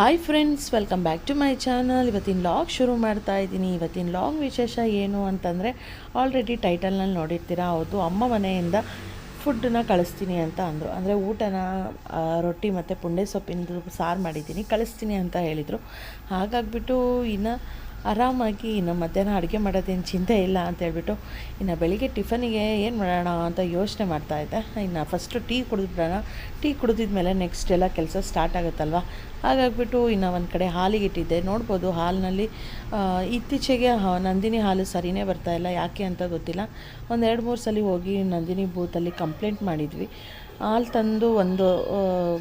Hi friends welcome back to my channel ಇವತ್ತಿನ log ಶುರು ಮಾಡ್ತಾ ಇದ್ದೀನಿ. ಇವತ್ತಿನ ಲಾಗ್ ವಿಶೇಷ ಏನು ಅಂತಂದರೆ ಆಲ್ರೆಡಿ ಟೈಟಲ್ನಲ್ಲಿ ನೋಡಿರ್ತೀರಾ ಹೌದು ಅಮ್ಮ ಮನೆಯಿಂದ ಫುಡ್ಡನ್ನ ಕಳಿಸ್ತೀನಿ ಅಂತ ಅಂದರು. ಅಂದರೆ ಊಟನ ರೊಟ್ಟಿ ಮತ್ತು ಪುಂಡೆ ಸೊಪ್ಪಿನದು ಸಾರು ಮಾಡಿದ್ದೀನಿ, ಕಳಿಸ್ತೀನಿ ಅಂತ ಹೇಳಿದರು. ಹಾಗಾಗ್ಬಿಟ್ಟು ಇನ್ನು ಆರಾಮಾಗಿ ಇನ್ನು ಮಧ್ಯಾಹ್ನ ಅಡುಗೆ ಮಾಡೋದೇನು ಚಿಂತೆ ಇಲ್ಲ ಅಂತ ಹೇಳ್ಬಿಟ್ಟು ಇನ್ನು ಬೆಳಿಗ್ಗೆ ಟಿಫನಿಗೆ ಏನು ಮಾಡೋಣ ಅಂತ ಯೋಚನೆ ಮಾಡ್ತಾ ಇದ್ದೆ. ಇನ್ನು ಫಸ್ಟು ಟೀ ಕುಡಿದ್ಬಿಡೋಣ. ಟೀ ಕುಡಿದಿದ್ಮೇಲೆ ನೆಕ್ಸ್ಟ್ ಎಲ್ಲ ಕೆಲಸ ಸ್ಟಾರ್ಟ್ ಆಗುತ್ತಲ್ವ? ಹಾಗಾಗ್ಬಿಟ್ಟು ಇನ್ನು ಒಂದು ಕಡೆ ಹಾಲಿಗೆ ಇಟ್ಟಿದ್ದೆ. ನೋಡ್ಬೋದು ಹಾಲಿನಲ್ಲಿ ಇತ್ತೀಚೆಗೆ ನಂದಿನಿ ಹಾಲು ಸರಿನೇ ಬರ್ತಾಯಿಲ್ಲ ಯಾಕೆ ಅಂತ ಗೊತ್ತಿಲ್ಲ. ಒಂದು ಎರಡು ಮೂರು ಸಲ ಹೋಗಿ ನಂದಿನಿ ಬೂತಲ್ಲಿ ಕಂಪ್ಲೇಂಟ್ ಮಾಡಿದ್ವಿ. ಹಾಲು ತಂದು ಒಂದು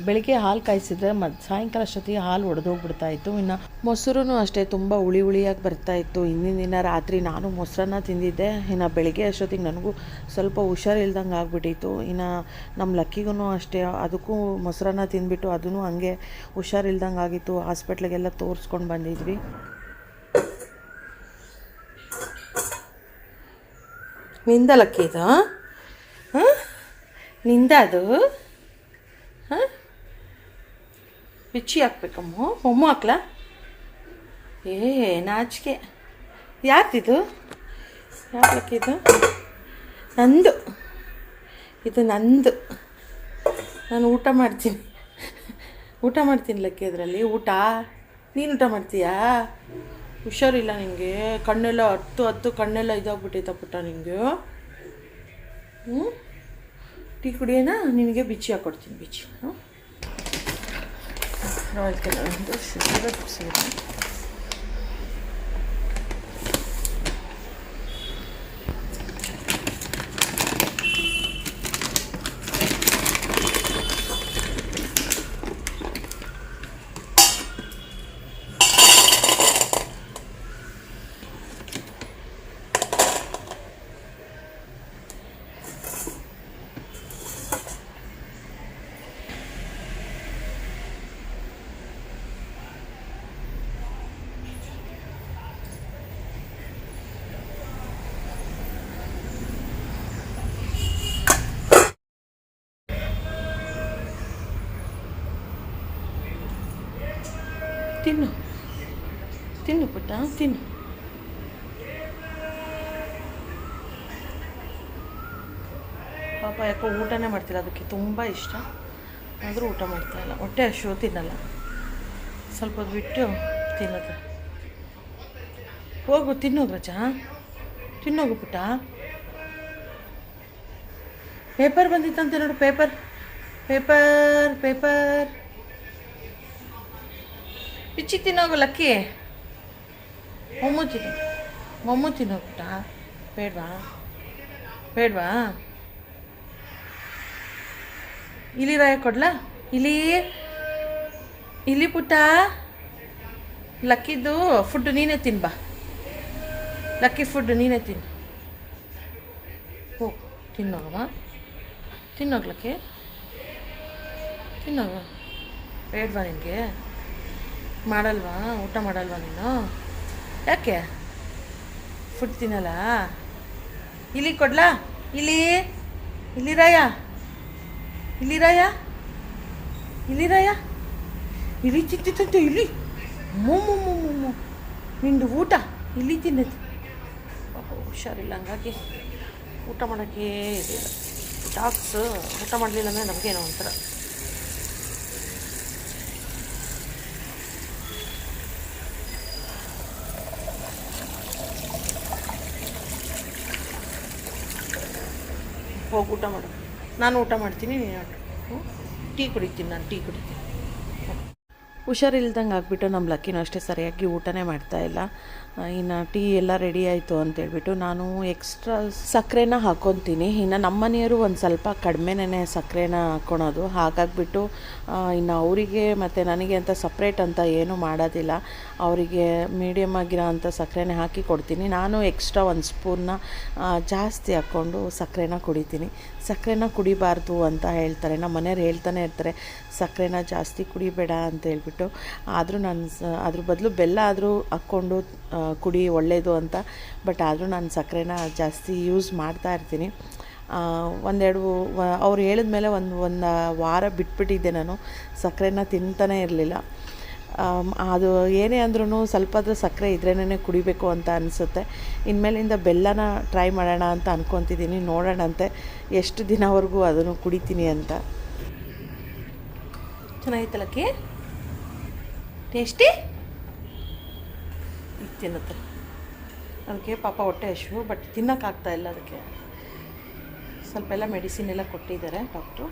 ಬೆಳಿಗ್ಗೆ ಹಾಲು ಕಾಯಿಸಿದ್ರೆ ಮತ್ತು ಸಾಯಂಕಾಲ ಅಷ್ಟೊತ್ತಿಗೆ ಹಾಲು ಒಡೆದೋಗ್ಬಿಡ್ತಾ ಇತ್ತು. ಇನ್ನು ಮೊಸರು ಅಷ್ಟೇ ತುಂಬ ಹುಳಿ ಹುಳಿಯಾಗಿ ಬರ್ತಾ ಇತ್ತು. ಹಿಂದಿನ ದಿನ ರಾತ್ರಿ ನಾನು ಮೊಸರನ್ನ ತಿಂದಿದ್ದೆ. ಇನ್ನು ಬೆಳಿಗ್ಗೆ ಅಷ್ಟೊತ್ತಿಗೆ ನನಗೂ ಸ್ವಲ್ಪ ಹುಷಾರಿಲ್ದಂಗೆ ಆಗ್ಬಿಟ್ಟಿತ್ತು. ಇನ್ನು ನಮ್ಮ ಲಕ್ಕಿಗೂ ಅಷ್ಟೇ. ಅದಕ್ಕೂ ಮೊಸರನ್ನ ತಿಂದ್ಬಿಟ್ಟು ಅದೂ ಹಂಗೆ ಹುಷಾರಿಲ್ದಂಗೆ ಆಗಿತ್ತು. ಹಾಸ್ಪಿಟ್ಲಿಗೆಲ್ಲ ತೋರಿಸ್ಕೊಂಡು ಬಂದಿದ್ವಿ. ನಿಂದ ಲಕ್ಕಿದ ಹಾಂ? ನಿಂದ ಅದು? ಹಾಂ? ಬಿಚ್ಚಿ ಹಾಕ್ಬೇಕಮ್ಮ. ಮೊಮ್ಮು ಹಾಕ್ಲಾ? ಏ, ನಾಚಿಕೆ. ಯಾರ್ದಿದು? ಇದು? ನಂದು. ಇದು ನಂದು. ನಾನು ಊಟ ಮಾಡ್ತೀನಿ. ಊಟ ಮಾಡ್ತೀನಿ ಲಕ್ಕಿ ಅದರಲ್ಲಿ. ಊಟ? ನೀನು ಊಟ ಮಾಡ್ತೀಯಾ? ಹುಷಾರಿಲ್ಲ ನಿನಗೆ ಕಣ್ಣೆಲ್ಲ ಹತ್ತು ಹತ್ತು ಕಣ್ಣೆಲ್ಲ ಇದಾಗ್ಬಿಟ್ಟಿತ್ತ ಪುಟ್ಟ ನಿನಗೆ ಹ್ಞೂ ಟೀ ಕುಡಿಯೋಣ ನಿನಗೆ ಬಿಚ್ಚಿ ಹಾಕ್ಕೊಡ್ತೀನಿ ಬಿಚ್ಚಿ. ಹ್ಞೂ ಒಂದು ತಿನ್ನು. ತಿನ್ನು ಪುಟ್ಟ, ತಿನ್ನು. ಪಾಪ ಯಾಕೋ ಊಟನೇ ಮಾಡ್ತಿಲ್ಲ, ಅದಕ್ಕೆ ತುಂಬ ಇಷ್ಟ. ಆದರೂ ಊಟ ಮಾಡ್ತಾಯಿಲ್ಲ ಹೊಟ್ಟೆ ಹಶು ತಿನ್ನಲ್ಲ. ಸ್ವಲ್ಪ ಬಿಟ್ಟು ತಿನ್ನೋದು. ಹೋಗು ತಿನ್ನೋದು ರಜಾ. ತಿನ್ನೋಗು ಪುಟ್ಟ. ಪೇಪರ್ ಬಂದಿತ್ತಂತೆ ನೋಡು, ಪೇಪರ್. Paper paper. ಬಿಚ್ಚಿ ತಿನ್ನೋಗು ಲಕ್ಕಿ ಮೊಮ್ಮು ತಿನ್ನೋ. ಮೊಮ್ಮು ತಿನ್ನೋಗ್ಬಿಟ್ಟ? ಬೇಡವಾ? ಬೇಡವಾ? ಇಲಿ ರಾಯ ಕೊಡ್ಲಾ? ಇಲಿ? ಇಲಿ ಪುಟ್ಟ? ಲಕ್ಕಿದ್ದು ಫುಡ್ ನೀನೇ ತಿನ್ಬಾ ಲಕ್ಕಿ ಫುಡ್ ನೀನೇ ತಿನ್. ಹೋಗು, ತಿನ್ನೋಗವ? ತಿನ್ನೋಗ್ಲಕ್ಕೆ? ತಿನ್ನೋಗ ಬೇಡ್ವಾ ನಿನಗೆ? ಮಾಡಲ್ವಾ? ಊಟ ಮಾಡಲ್ವಾ ನೀನು? ಯಾಕೆ? ಫುಡ್ ತಿನ್ನಲ್ಲ? ಇಲ್ಲಿ ಕೊಡ್ಲಾ? ಇಲ್ಲಿ? ಇಲ್ಲಿರಾಯ ಇಲ್ಲಿರಾಯ ಇಲ್ಲಿರಾಯ ಇಲ್ಲಿ ಇಲಿ ಇಲ್ಲಿ ಇಲಿ ಮೊಮ್ಮು ಮೊಮ್ಮೊಮ್ಮೊಮ್ಮೊ ನಿಂದು ಊಟ ಇಲ್ಲಿ ತಿನ್ನದು. ಹುಷಾರಿಲ್ಲ ಹಂಗಾಗಿ ಊಟ ಮಾಡೋಕ್ಕೆ ಇದಿಲ್ಲ. ಡಾಕ್ಸ್ ಊಟ ಮಾಡಲಿಲ್ಲ ಅಂದರೆ ನಮಗೇನೋ ಒಂಥರ ಹೋಗಿ ಊಟ ಮಾಡು. ನಾನು ಊಟ ಮಾಡ್ತೀನಿ ನೀನು ಟೀ ಕುಡಿತೀನಿ ನಾನು ಟೀ ಕುಡಿತೀನಿ. ಹುಷಾರಿಲ್ದಂಗೆ ಆಗಿಬಿಟ್ಟು ನಮ್ಮ ಲಕ್ಕಿನೂ ಅಷ್ಟೇ ಸರಿಯಾಗಿ ಊಟನೇ ಮಾಡ್ತಾ ಇಲ್ಲ. ಇನ್ನು ಟೀ ಎಲ್ಲ ರೆಡಿ ಆಯಿತು ಅಂತೇಳ್ಬಿಟ್ಟು ನಾನು ಎಕ್ಸ್ಟ್ರಾ ಸಕ್ಕರೆನ ಹಾಕ್ಕೊತೀನಿ ಇನ್ನು ನಮ್ಮ ಮನೆಯವರು ಒಂದು ಸ್ವಲ್ಪ ಕಡಿಮೆನೇ ಸಕ್ಕರೆನ ಹಾಕ್ಕೊಳೋದು ಹಾಗಾಗಿಬಿಟ್ಟು ಇನ್ನು ಅವರಿಗೆ ಮತ್ತು ನನಗೆ ಅಂತ ಸಪ್ರೇಟ್ ಅಂತ ಏನೂ ಮಾಡೋದಿಲ್ಲ. ಅವರಿಗೆ ಮೀಡಿಯಮ್ ಆಗಿರೋ ಅಂಥ ಸಕ್ಕರೆನೇ ಹಾಕಿ ಕೊಡ್ತೀನಿ. ನಾನು ಎಕ್ಸ್ಟ್ರಾ ಒಂದು ಸ್ಪೂನ್ನ ಜಾಸ್ತಿ ಹಾಕ್ಕೊಂಡು ಸಕ್ಕರೆನ ಕುಡಿತೀನಿ. ಸಕ್ಕರೆನ ಕುಡಿಬಾರ್ದು ಅಂತ ಹೇಳ್ತಾರೆ. ನಮ್ಮ ಮನೆಯವ್ರು ಹೇಳ್ತಾನೆ ಇರ್ತಾರೆ, ಸಕ್ಕರೆನ ಜಾಸ್ತಿ ಕುಡಿಬೇಡ ಅಂತ ಹೇಳ್ಬಿಟ್ಟು. ಆದರೂ ನಾನು ಅದ್ರ ಬದಲು ಬೆಲ್ಲ ಆದರೂ ಹಾಕ್ಕೊಂಡು ಕುಡಿ ಒಳ್ಳೆಯದು ಅಂತ. ಬಟ್ ಆದರೂ ನಾನು ಸಕ್ಕರೆನ ಜಾಸ್ತಿ ಯೂಸ್ ಮಾಡ್ತಾ ಇರ್ತೀನಿ. ಒಂದೆರಡು ಅವ್ರು ಹೇಳಿದ್ಮೇಲೆ ಒಂದು ಒಂದು ವಾರ ಬಿಟ್ಬಿಟ್ಟಿದ್ದೆ ನಾನು. ಸಕ್ಕರೆನ ತಿಂತಾನೆ ಇರಲಿಲ್ಲ. ಅದು ಏನೇ ಅಂದ್ರೂ ಸ್ವಲ್ಪ ಆದರೂ ಸಕ್ಕರೆ ಇದ್ರೇನೆ ಕುಡಿಬೇಕು ಅಂತ ಅನಿಸುತ್ತೆ. ಇನ್ಮೇಲಿಂದ ಬೆಲ್ಲನ ಟ್ರೈ ಮಾಡೋಣ ಅಂತ ಅನ್ಕೊತಿದ್ದೀನಿ. ನೋಡೋಣಂತೆ. ಎಷ್ಟು ದಿನವರೆಗೂ ಅದನ್ನು ಕುಡಿತೀನಿ ಅಂತ. ಚೆನ್ನಾಗಿತ್ತಲ್ಲಕ್ಕೆ ಟೇಸ್ಟಿ ತಿನ್ನುತ್ತೆ. ಅದಕ್ಕೆ ಪಾಪ ಹೊಟ್ಟೆ ಹಶು ಬಟ್ ತಿನ್ನೋಕ್ಕಾಗ್ತಾ ಇಲ್ಲ ಅದಕ್ಕೆ. ಸ್ವಲ್ಪ ಎಲ್ಲ ಮೆಡಿಸಿನ್ ಎಲ್ಲ ಕೊಟ್ಟಿದ್ದಾರೆ ಡಾಕ್ಟ್ರು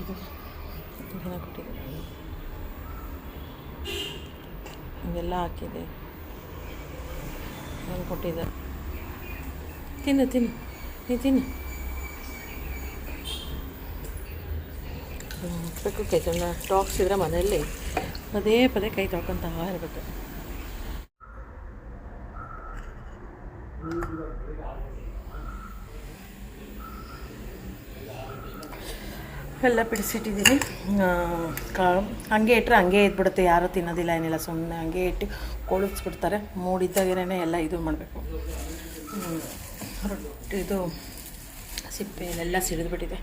ಇದು ಕೊಟ್ಟಿದ್ದಾರೆ. ಇದೆಲ್ಲ ಹಾಕಿದೆ. ನಾನು ಕೊಟ್ಟಿದ್ದಾರೆ ತಿನ್ನು ತಿನ್ನು. ನೀ ತಿನ್ನು. ಮುಟ್ಬೇಕು ಕೈ ಸ್ಟಾಕ್ಸ್ ಇದ್ರೆ ಮನೆಯಲ್ಲಿ ಪದೇ ಪದೇ ಕೈ ತೊಳ್ಕೊತ ಇರಬೇಕು ಎಲ್ಲ ಬಿಡಿಸಿಟ್ಟಿದ್ದೀನಿ ಕಾ, ಹಂಗೆ ಇಟ್ಟರೆ ಹಂಗೆ ಇದ್ಬಿಡುತ್ತೆ. ಯಾರೂ ತಿನ್ನೋದಿಲ್ಲ, ಏನಿಲ್ಲ. ಸುಮ್ಮನೆ ಹಂಗೆ ಇಟ್ಟು ಕೊಳಿಸ್ಬಿಡ್ತಾರೆ. ಮೂಡಿದ್ದಾಗೇನೆ ಎಲ್ಲ ಇದು ಮಾಡಬೇಕು. ರೊಟ್ಟಿ ಇದು ಸಿಪ್ಪೆ ಎಲ್ಲ ಸಿಡಿದ್ಬಿಟ್ಟಿದೆ.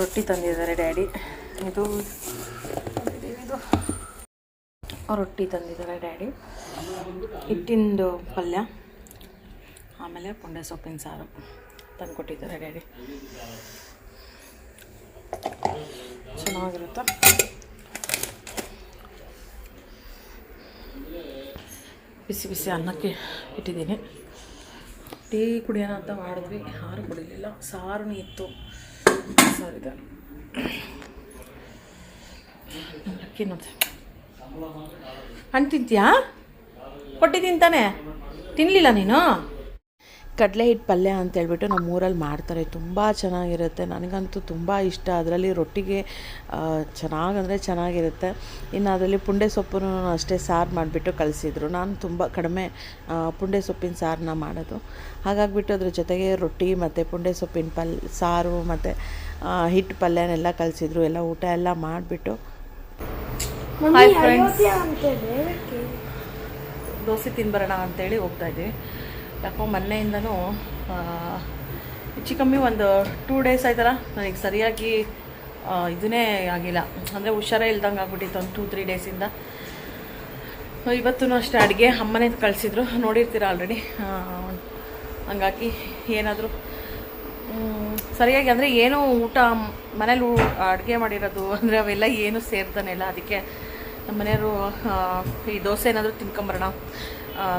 ರೊಟ್ಟಿ ತಂದಿದ್ದಾರೆ ಡ್ಯಾಡಿ. ಇದು ಇದು ರೊಟ್ಟಿ ತಂದಿದ್ದಾರೆ ಡ್ಯಾಡಿ. ಹಿಟ್ಟಿಂದು ಪಲ್ಯ, ಆಮೇಲೆ ಪುಂಡೆ ಸೊಪ್ಪಿನ ಸಾರು ತಂದು ಕೊಟ್ಟಿದ್ದಾರೆ ಡ್ಯಾಡಿ. ಚೆನ್ನಾಗಿರುತ್ತೆ. ಬಿಸಿ ಬಿಸಿ ಅನ್ನಕ್ಕೆ ಇಟ್ಟಿದ್ದೀನಿ. ಟೀ ಕುಡಿಯೋಣ ಅಂತ ಮಾಡಿದ್ವಿ, ಯಾರು ಕುಡಿಲಿಲ್ಲ. ಸಾರು ಇತ್ತು. ಸಾರಿದೆ ಅಕ್ಕಿ ನೋಡಿದೆ ಹಣ್ಣು ತಿಂತೀಯಾ? ಕೊಟ್ಟಿದ್ದೀನಿ ತಾನೇ ತಿನ್ನಲಿಲ್ಲ ನೀನು? ಕಡಲೆ ಹಿಟ್ಟು ಪಲ್ಯ ಅಂತೇಳ್ಬಿಟ್ಟು ನಮ್ಮ ಊರಲ್ಲಿ ಮಾಡ್ತಾರೆ. ತುಂಬ ಚೆನ್ನಾಗಿರುತ್ತೆ. ನನಗಂತೂ ತುಂಬ ಇಷ್ಟ. ಅದರಲ್ಲಿ ರೊಟ್ಟಿಗೆ ಚೆನ್ನಾಗಂದರೆ ಚೆನ್ನಾಗಿರುತ್ತೆ. ಇನ್ನು ಅದರಲ್ಲಿ ಪುಂಡೆ ಸೊಪ್ಪನ್ನು ಅಷ್ಟೇ ಸಾರು ಮಾಡಿಬಿಟ್ಟು ಕಲಿಸಿದ್ರು. ನಾನು ತುಂಬ ಕಡಿಮೆ ಪುಂಡೆ ಸೊಪ್ಪಿನ ಸಾರನ್ನ ಮಾಡೋದು. ಹಾಗಾಗಿಬಿಟ್ಟು ಅದ್ರ ಜೊತೆಗೆ ರೊಟ್ಟಿ ಮತ್ತು ಪುಂಡೆ ಸೊಪ್ಪಿನ ಪಲ್ ಸಾರು ಮತ್ತು ಹಿಟ್ಟು ಪಲ್ಯನೆಲ್ಲ ಕಲಿಸಿದ್ರು. ಎಲ್ಲ ಊಟ ಎಲ್ಲ ಮಾಡಿಬಿಟ್ಟು. ಹಾಯ್ ಫ್ರೆಂಡ್ಸ್ ದೋಸೆ ತಿನ್ಬರೋಣ ಅಂತೇಳಿ ಹೋಗ್ತಾ ಇದ್ದೀವಿ. ಯಾಕೋ ಮೊನ್ನೆಯಿಂದನೂ ಹೆಚ್ಚು ಕಮ್ಮಿ ಒಂದು ಟೂ ಡೇಸ್ ಆಯ್ತಲ್ಲ, ನನಗೆ ಸರಿಯಾಗಿ ಇದನ್ನೇ ಆಗಿಲ್ಲ. ಅಂದರೆ ಹುಷಾರೇ ಇಲ್ದಂಗೆ ಆಗ್ಬಿಟ್ಟಿತ್ತು ಒಂದು ಟೂ ತ್ರೀ ಡೇಸಿಂದ ಇವತ್ತೂ ಅಷ್ಟೇ ಅಡುಗೆ ಅಮ್ಮನೇ ಕಳಿಸಿದ್ರು. ನೋಡಿರ್ತೀರ ಆಲ್ರೆಡಿ ಹಂಗಾಗಿ ಏನಾದರೂ ಸರಿಯಾಗಿ ಅಂದರೆ ಏನು ಊಟ, ಮನೇಲಿ ಅಡುಗೆ ಮಾಡಿರೋದು, ಅಂದರೆ ಅವೆಲ್ಲ ಏನು ಸೇರ್ತಾನೆ ಇಲ್ಲ ಅದಕ್ಕೆ ನಮ್ಮ ಮನೆಯವರು ಈ ದೋಸೆ ಏನಾದರೂ ತಿನ್ಕೊಂಬರೋಣ.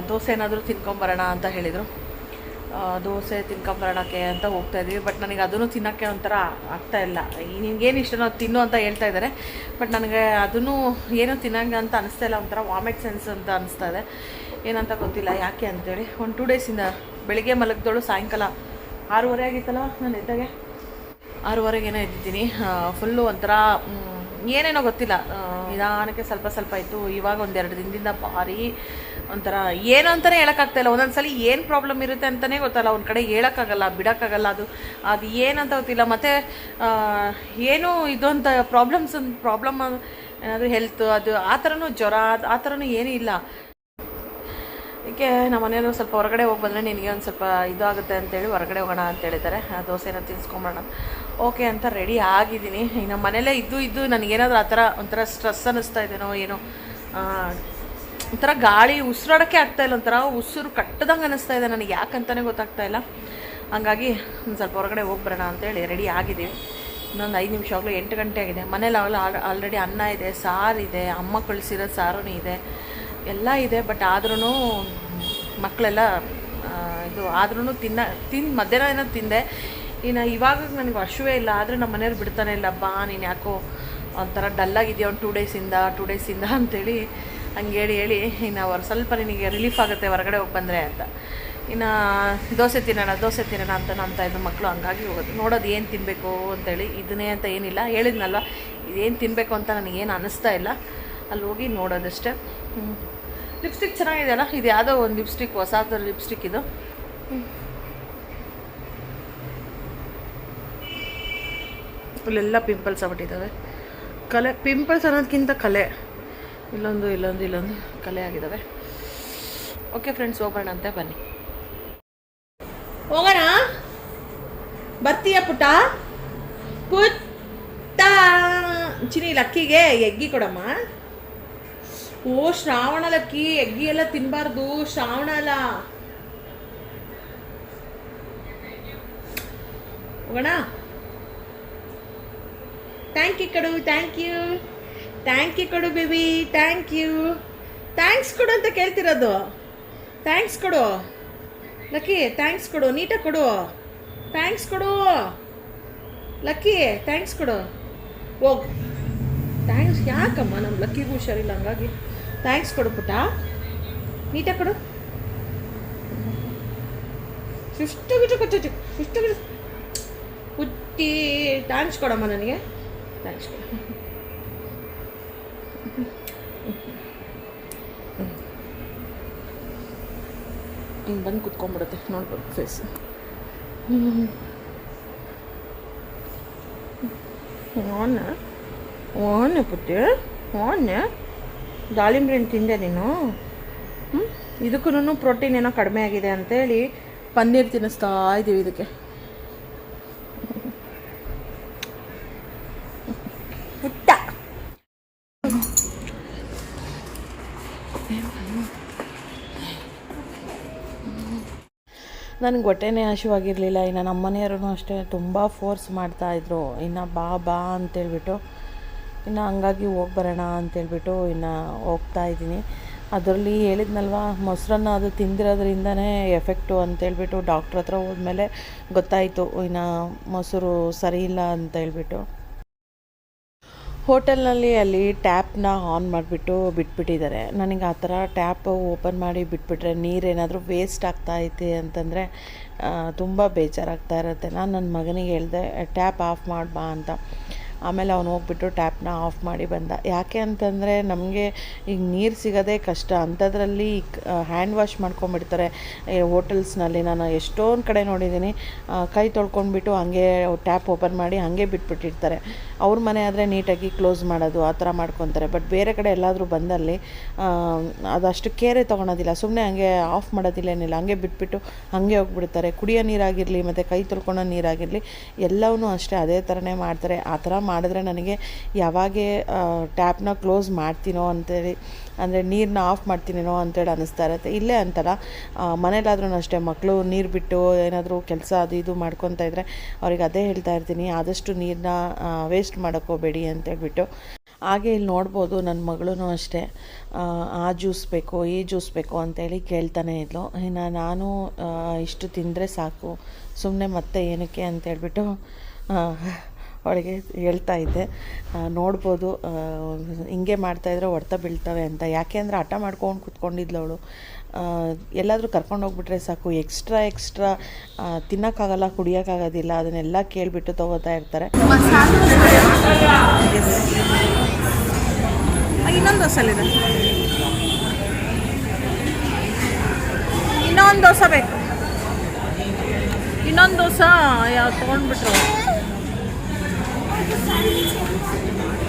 ದೋಸೆ ಏನಾದರೂ ತಿನ್ಕೊಂಬರೋಣ ಅಂತ ಹೇಳಿದರು. ದೋಸೆ ತಿನ್ಕೊಂಬರೋಣಕ್ಕೆ ಅಂತ ಹೋಗ್ತಾ ಇದ್ದೀವಿ. ಬಟ್ ನನಗೆ ಅದನ್ನು ತಿನ್ನೋಕ್ಕೆ ಒಂಥರ ಆಗ್ತಾ ಇಲ್ಲ. ನಿನ್ಗೇನು ಇಷ್ಟನೋ ತಿನ್ನು ಅಂತ ಹೇಳ್ತಾ ಇದ್ದಾರೆ. ಬಟ್ ನನಗೆ ಅದನ್ನು ಏನೂ ತಿನ್ನಂಗೆ ಅಂತ ಅನಿಸ್ತಾ ಇಲ್ಲ. ಒಂಥರ ವಾಮಿಟ್ ಸೆನ್ಸ್ ಅಂತ ಅನಿಸ್ತಾ ಇದೆ. ಏನಂತ ಗೊತ್ತಿಲ್ಲ, ಯಾಕೆ ಅಂತೇಳಿ. ಒಂದು ಟೂ ಡೇಸಿಂದ ಬೆಳಿಗ್ಗೆ ಮಲಗಿದೋಳು ಸಾಯಂಕಾಲ ಆರೂವರೆ ಆಗಿತ್ತಲ್ಲ ನಾನು ಎದ್ದಾಗೆ? ಆರೂವರೆಗೇನೋ ಎದ್ದಿದ್ದೀನಿ. ಫುಲ್ಲು ಒಂಥರ ಏನೇನೋ ಗೊತ್ತಿಲ್ಲ. ನಿಧಾನಕ್ಕೆ ಸ್ವಲ್ಪ ಸ್ವಲ್ಪ ಇತ್ತು. ಇವಾಗ ಒಂದೆರಡು ದಿನದಿಂದ ಭಾರಿ ಒಂಥರ ಏನು ಅಂತಲೇ ಹೇಳೋಕ್ಕಾಗ್ತಾಯಿಲ್ಲ ಒಂದೊಂದು ಸಲ ಏನು ಪ್ರಾಬ್ಲಮ್ ಇರುತ್ತೆ ಅಂತಲೇ ಗೊತ್ತಲ್ಲ. ಒಂದು ಕಡೆ ಹೇಳೋಕ್ಕಾಗಲ್ಲ, ಬಿಡೋಕ್ಕಾಗಲ್ಲ, ಅದು ಅದು ಏನಂತ ಗೊತ್ತಿಲ್ಲ. ಮತ್ತು ಏನು ಅಂತ ಪ್ರಾಬ್ಲಮ್ಸ್ ಪ್ರಾಬ್ಲಮ್ ಏನಾದರೂ ಹೆಲ್ತ್ ಅದು ಆ ಥರನೂ ಜ್ವರ ಅದು ಆ ಥರನೂ ಏನೂ ಇಲ್ಲ. ಅದಕ್ಕೆ ನಮ್ಮ ಮನೆಯವರು ಸ್ವಲ್ಪ ಹೊರಗಡೆ ಹೋಗಿ ಬಂದರೆ ನಿನಗೆ ಒಂದು ಸ್ವಲ್ಪ ಇದಾಗುತ್ತೆ ಅಂತೇಳಿ ಹೊರಗಡೆ ಹೋಗೋಣ ಅಂತ ಹೇಳಿದ್ದಾರೆ. ಆ ದೋಸೆನ ತಿನ್ಸ್ಕೊಂಬೋಣ ಓಕೆ ಅಂತ ರೆಡಿ ಆಗಿದ್ದೀನಿ. ನಮ್ಮ ಮನೇಲೇ ಇದ್ದು ಇದ್ದು ನನಗೇನಾದರೂ ಆ ಥರ ಒಂಥರ ಸ್ಟ್ರೆಸ್ ಅನ್ನಿಸ್ತಾ ಇದೇನೋ ಏನೋ ಒಂಥರ ಗಾಳಿ ಉಸಿರಾಡೋಕ್ಕೆ ಆಗ್ತಾ ಇಲ್ಲ, ಒಂಥರ ಉಸಿರು ಕಟ್ಟದಂಗೆ ಅನ್ನಿಸ್ತಾ ಇದೆ ನನಗೆ. ಯಾಕಂತಲೇ ಗೊತ್ತಾಗ್ತಾ ಇಲ್ಲ. ಹಂಗಾಗಿ ಒಂದು ಸ್ವಲ್ಪ ಹೊರಗಡೆ ಹೋಗಿ ಬರೋಣ ಅಂತೇಳಿ ರೆಡಿ ಆಗಿದ್ದೀವಿ. ಇನ್ನೊಂದು ಐದು ನಿಮಿಷ ಆಗಲೂ ಎಂಟು ಗಂಟೆ ಆಗಿದೆ. ಮನೇಲಿ ಆಗಲೂ ಆಲ್ರೆಡಿ ಅನ್ನ ಇದೆ ಸಾರಿದೆ ಅಮ್ಮ ಕಳಿಸಿರೋ ಸಾರೂ ಇದೆ. ಎಲ್ಲ ಇದೆ ಬಟ್ ಆದ್ರೂ ಮಕ್ಕಳೆಲ್ಲ ಇದು ಆದ್ರೂ ತಿನ್ನ ತಿನ್ ಮಧ್ಯಾಹ್ನ ಏನೋ ತಿಂದೆ. ಇನ್ನು ಇವಾಗ ನನಗೆ ಹಶುವೇ ಇಲ್ಲ, ಆದರೆ ನಮ್ಮ ಮನೆಯವ್ರು ಬಿಡ್ತಾನೆ ಇಲ್ಲ, ಬಾ, ನೀನು ಯಾಕೋ ಒಂಥರ ಡಲ್ಲಾಗಿದೆಯಾ ಒಂದು ಟೂ ಡೇಸಿಂದ ಟೂ ಡೇಸಿಂದ ಅಂತೇಳಿ ಹಂಗೆ ಹೇಳಿ ಹೇಳಿ, ಇನ್ನು ಅವ್ರು ಸ್ವಲ್ಪ ನಿನಗೆ ರಿಲೀಫ್ ಆಗುತ್ತೆ ಹೊರಗಡೆ ಹೋಗಿ ಬಂದರೆ ಅಂತ. ಇನ್ನು ದೋಸೆ ತಿನ್ನೋಣ ದೋಸೆ ತಿನ್ನೋಣ ಅಂತ ಅಂತ ಇದ್ದು ಮಕ್ಕಳು ಹಂಗಾಗಿ ಹೋಗೋದು. ನೋಡೋದು ಏನು ತಿನ್ನಬೇಕು ಅಂತೇಳಿ ಇದನ್ನೇ ಅಂತ ಏನಿಲ್ಲ. ಹೇಳಿದ್ನಲ್ವ, ಇದೇನು ತಿನ್ನಬೇಕು ಅಂತ ನನಗೇನು ಅನ್ನಿಸ್ತಾ ಇಲ್ಲ. ಅಲ್ಲಿ ಹೋಗಿ ನೋಡೋದಷ್ಟೇ. ಲಿಪ್ಸ್ಟಿಕ್ ಚೆನ್ನಾಗಿದೆಯಲ್ಲ, ಇದು ಯಾವುದೋ ಒಂದು ಲಿಪ್ಸ್ಟಿಕ್, ಹೊಸದು ಲಿಪ್ಸ್ಟಿಕ್ ಇದು. ಫುಲ್ಲೆಲ್ಲ ಪಿಂಪಲ್ಸ್ ಆಗ್ಬಿಟ್ಟಿದ್ದಾವೆ. ಕಲೆ ಪಿಂಪಲ್ಸ್ ಅನ್ನೋದಕ್ಕಿಂತ ಕಲೆ. ಇಲ್ಲೊಂದು ಇಲ್ಲೊಂದು ಇಲ್ಲೊಂದು ಕಲೆ ಆಗಿದ್ದಾವೆ ಓಕೆ ಫ್ರೆಂಡ್ಸ್ ಹೋಗೋಣ ಅಂತ ಬನ್ನಿ. ಹೋಗೋಣ? ಬರ್ತೀಯ ಪುಟ್ಟ? ಪುಟ್ಟ! ಚಿನಿ ಲಕ್ಕಿಗೆ ಎಗ್ಗಿ ಕೊಡಮ್ಮ. ಓ, ಶ್ರಾವಣ ಲಕ್ಕಿ, ಎಗ್ಗಿ ಎಲ್ಲ ತಿನ್ನಬಾರ್ದು ಶ್ರಾವಣ ಅಲ್ಲ. ಹೋಗೋಣ? ಥ್ಯಾಂಕ್ ಯು ಕಡು ಥ್ಯಾಂಕ್ ಯು ಥ್ಯಾಂಕ್ ಯು ಕೊಡು ಬೇಬಿ ಥ್ಯಾಂಕ್ ಯು ಥ್ಯಾಂಕ್ಸ್ ಕೊಡು ಅಂತ ಕೇಳ್ತಿರೋದು. ಥ್ಯಾಂಕ್ಸ್ ಕೊಡು. ಲಕ್ಕಿ ಥ್ಯಾಂಕ್ಸ್ ಕೊಡು. ನೀಟಾಗಿ ಕೊಡು. ಥ್ಯಾಂಕ್ಸ್ ಕೊಡು. ಲಕ್ಕಿ ಥ್ಯಾಂಕ್ಸ್ ಕೊಡು. ಹೋಗು. ಥ್ಯಾಂಕ್ಸ್ ಯಾಕಮ್ಮ ನಮ್ಮ ಲಕ್ಕಿಗೂ ಹುಷಾರಿಲ್ಲ ಹಂಗಾಗಿ. ಥ್ಯಾಂಕ್ಸ್ ಕೊಡು ಪುಟ್ಟ. ನೀಟಾಗಿ ಕೊಡು. ಸುಷ್ಟು ಬಿಟ್ಟು ಕೊಟ್ಟು ಸುಷ್ಟು ಬಿಟ್ಟು. ಹುಟ್ಟಿ ಥ್ಯಾಂಕ್ಸ್ ಕೊಡಮ್ಮ ನನಗೆ. ಥ್ಯಾಂಕ್ಸ್ ಕೊಡು. ಹಿಂಗೆ ಬಂದು ಕುತ್ಕೊಂಡ್ಬಿಡುತ್ತೆ. ನೋಡ್ಬೋದು ಫೇಸ್ ಓನ ಓನ ಪುಟ್ಟಿ? ಓನ ದಾಳಿಂಬ್ರೆ ಹಣ್ಣು ತಿಂದೆ ನೀನು? ಇದಕ್ಕೂ ಪ್ರೋಟೀನ್ ಏನೋ ಕಡಿಮೆ ಆಗಿದೆ ಅಂತೇಳಿ ಪನ್ನೀರ್ ತಿನ್ನಿಸ್ತಾ ಇದ್ದೀವಿ ಇದಕ್ಕೆ ಪುಟ್ಟ ನನಗೆ ಹೊಟ್ಟೆನೇ ಹಸಿವಾಗಿರಲಿಲ್ಲ. ಇನ್ನು ನಮ್ಮ ಮನೆಯವ್ರೂ ಅಷ್ಟೇ ತುಂಬ ಫೋರ್ಸ್ ಮಾಡ್ತಾಯಿದ್ರು ಇನ್ನು ಬಾ ಬಾ ಅಂತೇಳ್ಬಿಟ್ಟು, ಇನ್ನು ಹಂಗಾಗಿ ಹೋಗಿ ಬರೋಣ ಅಂತೇಳ್ಬಿಟ್ಟು ಇನ್ನು ಹೋಗ್ತಾ ಇದ್ದೀನಿ. ಅದರಲ್ಲಿ ಹೇಳಿದ್ನಲ್ವ, ಮೊಸರನ್ನ ಅದು ತಿಂದಿರೋದ್ರಿಂದನೇ ಎಫೆಕ್ಟು ಅಂತೇಳ್ಬಿಟ್ಟು ಡಾಕ್ಟ್ರ್ ಹತ್ರ ಹೋದ್ಮೇಲೆ ಗೊತ್ತಾಯಿತು, ಇನ್ನು ಮೊಸರು ಸರಿ ಇಲ್ಲ ಅಂತೇಳ್ಬಿಟ್ಟು. ಹೋಟೆಲ್ನಲ್ಲಿ ಅಲ್ಲಿ ಟ್ಯಾಪ್ನ ಆನ್ ಮಾಡಿಬಿಟ್ಟು ಬಿಟ್ಬಿಟ್ಟಿದ್ದಾರೆ. ನನಗೆ ಆ ಥರ ಟ್ಯಾಪ್ ಓಪನ್ ಮಾಡಿ ಬಿಟ್ಬಿಟ್ರೆ ನೀರೇನಾದರೂ ವೇಸ್ಟ್ ಆಗ್ತಾ ಐತಿ ಅಂತಂದರೆ ತುಂಬ ಬೇಜಾರಾಗ್ತಾ ಇರುತ್ತೆ. ನಾನು ನನ್ನ ಮಗನಿಗೆ ಹೇಳಿದೆ, ಟ್ಯಾಪ್ ಆಫ್ ಮಾಡ್ಬಾ ಅಂತ. ಆಮೇಲೆ ಅವನು ಹೋಗ್ಬಿಟ್ಟು ಟ್ಯಾಪ್ನ ಆಫ್ ಮಾಡಿ ಬಂದ. ಯಾಕೆ ಅಂತಂದರೆ, ನಮಗೆ ಈಗ ನೀರು ಸಿಗೋದೇ ಕಷ್ಟ. ಅಂಥದ್ರಲ್ಲಿ ಹ್ಯಾಂಡ್ ವಾಶ್ ಮಾಡ್ಕೊಂಬಿಡ್ತಾರೆ ಹೋಟೆಲ್ಸ್ನಲ್ಲಿ ನಾನು ಎಷ್ಟೊಂದು ಕಡೆ ನೋಡಿದ್ದೀನಿ. ಕೈ ತೊಳ್ಕೊಂಡ್ಬಿಟ್ಟು ಹಂಗೆ ಟ್ಯಾಪ್ ಓಪನ್ ಮಾಡಿ ಹಾಗೆ ಬಿಟ್ಬಿಟ್ಟಿರ್ತಾರೆ. ಅವ್ರ ಮನೆ ಆದರೆ ನೀಟಾಗಿ ಕ್ಲೋಸ್ ಮಾಡೋದು, ಆ ಥರ ಮಾಡ್ಕೊತಾರೆ. ಬಟ್ ಬೇರೆ ಕಡೆ ಎಲ್ಲಾದರೂ ಬಂದಲ್ಲಿ ಅದು ಅದಷ್ಟು ಕೇರೆ ತೊಗೊಳೋದಿಲ್ಲ. ಸುಮ್ಮನೆ ಹಂಗೆ ಆಫ್ ಮಾಡೋದಿಲ್ಲ ಏನಿಲ್ಲ ಹಂಗೆ ಬಿಟ್ಬಿಟ್ಟು ಹಾಗೆ ಹೋಗ್ಬಿಡ್ತಾರೆ. ಕುಡಿಯೋ ನೀರಾಗಿರಲಿ, ಮತ್ತು ಕೈ ತೊಳ್ಕೊಳೋ ನೀರಾಗಿರಲಿ ಎಲ್ಲವೂ ಅಷ್ಟೇ ಅದೇ ಥರನೇ ಮಾಡ್ತಾರೆ. ಆ ಥರ ಮಾಡಿದ್ರೆ ನನಗೆ ಯಾವಾಗೆ ಟ್ಯಾಪ್ನ ಕ್ಲೋಸ್ ಮಾಡ್ತೀನೋ ಅಂತೇಳಿ ಅಂದರೆ ನೀರನ್ನ ಆಫ್ ಮಾಡ್ತೀನೇನೋ ಅಂತೇಳಿ ಅನ್ನಿಸ್ತಾ ಇರುತ್ತೆ. ಇಲ್ಲೇ ಅಂತಲ್ಲ ಮನೇಲಾದ್ರೂ ಅಷ್ಟೇ ಮಕ್ಕಳು ನೀರು ಬಿಟ್ಟು ಏನಾದರೂ ಕೆಲಸ ಅದು ಇದು ಮಾಡ್ಕೊತಾ ಇದ್ದರೆ ಅವ್ರಿಗೆ ಅದೇ ಹೇಳ್ತಾ ಇರ್ತೀನಿ ಆದಷ್ಟು ನೀರನ್ನ ವೇಸ್ಟ್ ಮಾಡೋಕ್ಕೋಬೇಡಿ ಅಂತೇಳ್ಬಿಟ್ಟು ಹಾಗೆ ಇಲ್ಲಿ ನೋಡ್ಬೋದು ನನ್ನ ಮಗಳೂ ಅಷ್ಟೇ ಆ, ಜ್ಯೂಸ್ ಬೇಕು ಈ ಜ್ಯೂಸ್ ಬೇಕು ಅಂತೇಳಿ ಕೇಳ್ತಾನೆ ಇದ್ಲು. ಇನ್ನು ನಾನು ಇಷ್ಟು ತಿಂದರೆ ಸಾಕು ಸುಮ್ಮನೆ ಮತ್ತೆ ಏನಕ್ಕೆ ಅಂತೇಳ್ಬಿಟ್ಟು ಅವಳಿಗೆ ಹೇಳ್ತಾ ಇದ್ದೆ ನೋಡ್ಬೋದು ಹಿಂಗೆ ಮಾಡ್ತಾಯಿದ್ರೆ ಹೊಡ್ತ ಬೀಳ್ತವೆ ಅಂತ. ಯಾಕೆ ಅಂದರೆ ಹಠ ಮಾಡ್ಕೊಂಡು ಕೂತ್ಕೊಂಡಿದ್ಲು ಅವಳು. ಎಲ್ಲಾದರೂ ಕರ್ಕೊಂಡು ಹೋಗ್ಬಿಟ್ರೆ ಸಾಕು, ಎಕ್ಸ್ಟ್ರಾ ಎಕ್ಸ್ಟ್ರಾ ತಿನ್ನೋಕ್ಕಾಗಲ್ಲ, ಕುಡಿಯೋಕ್ಕಾಗೋದಿಲ್ಲ, ಅದನ್ನೆಲ್ಲ ಕೇಳಿಬಿಟ್ಟು ತೊಗೋತಾ ಇರ್ತಾರೆ. ಇನ್ನೊಂದು ದೋಸೆಲಿದೆ ಇನ್ನೊಂದು ದೋಸೆ ಬೇಕು. ಇನ್ನೊಂದು ದೋಸೆ ಯಾವ ತೊಗೊಂಡ್ಬಿಟ್ರು? いいね。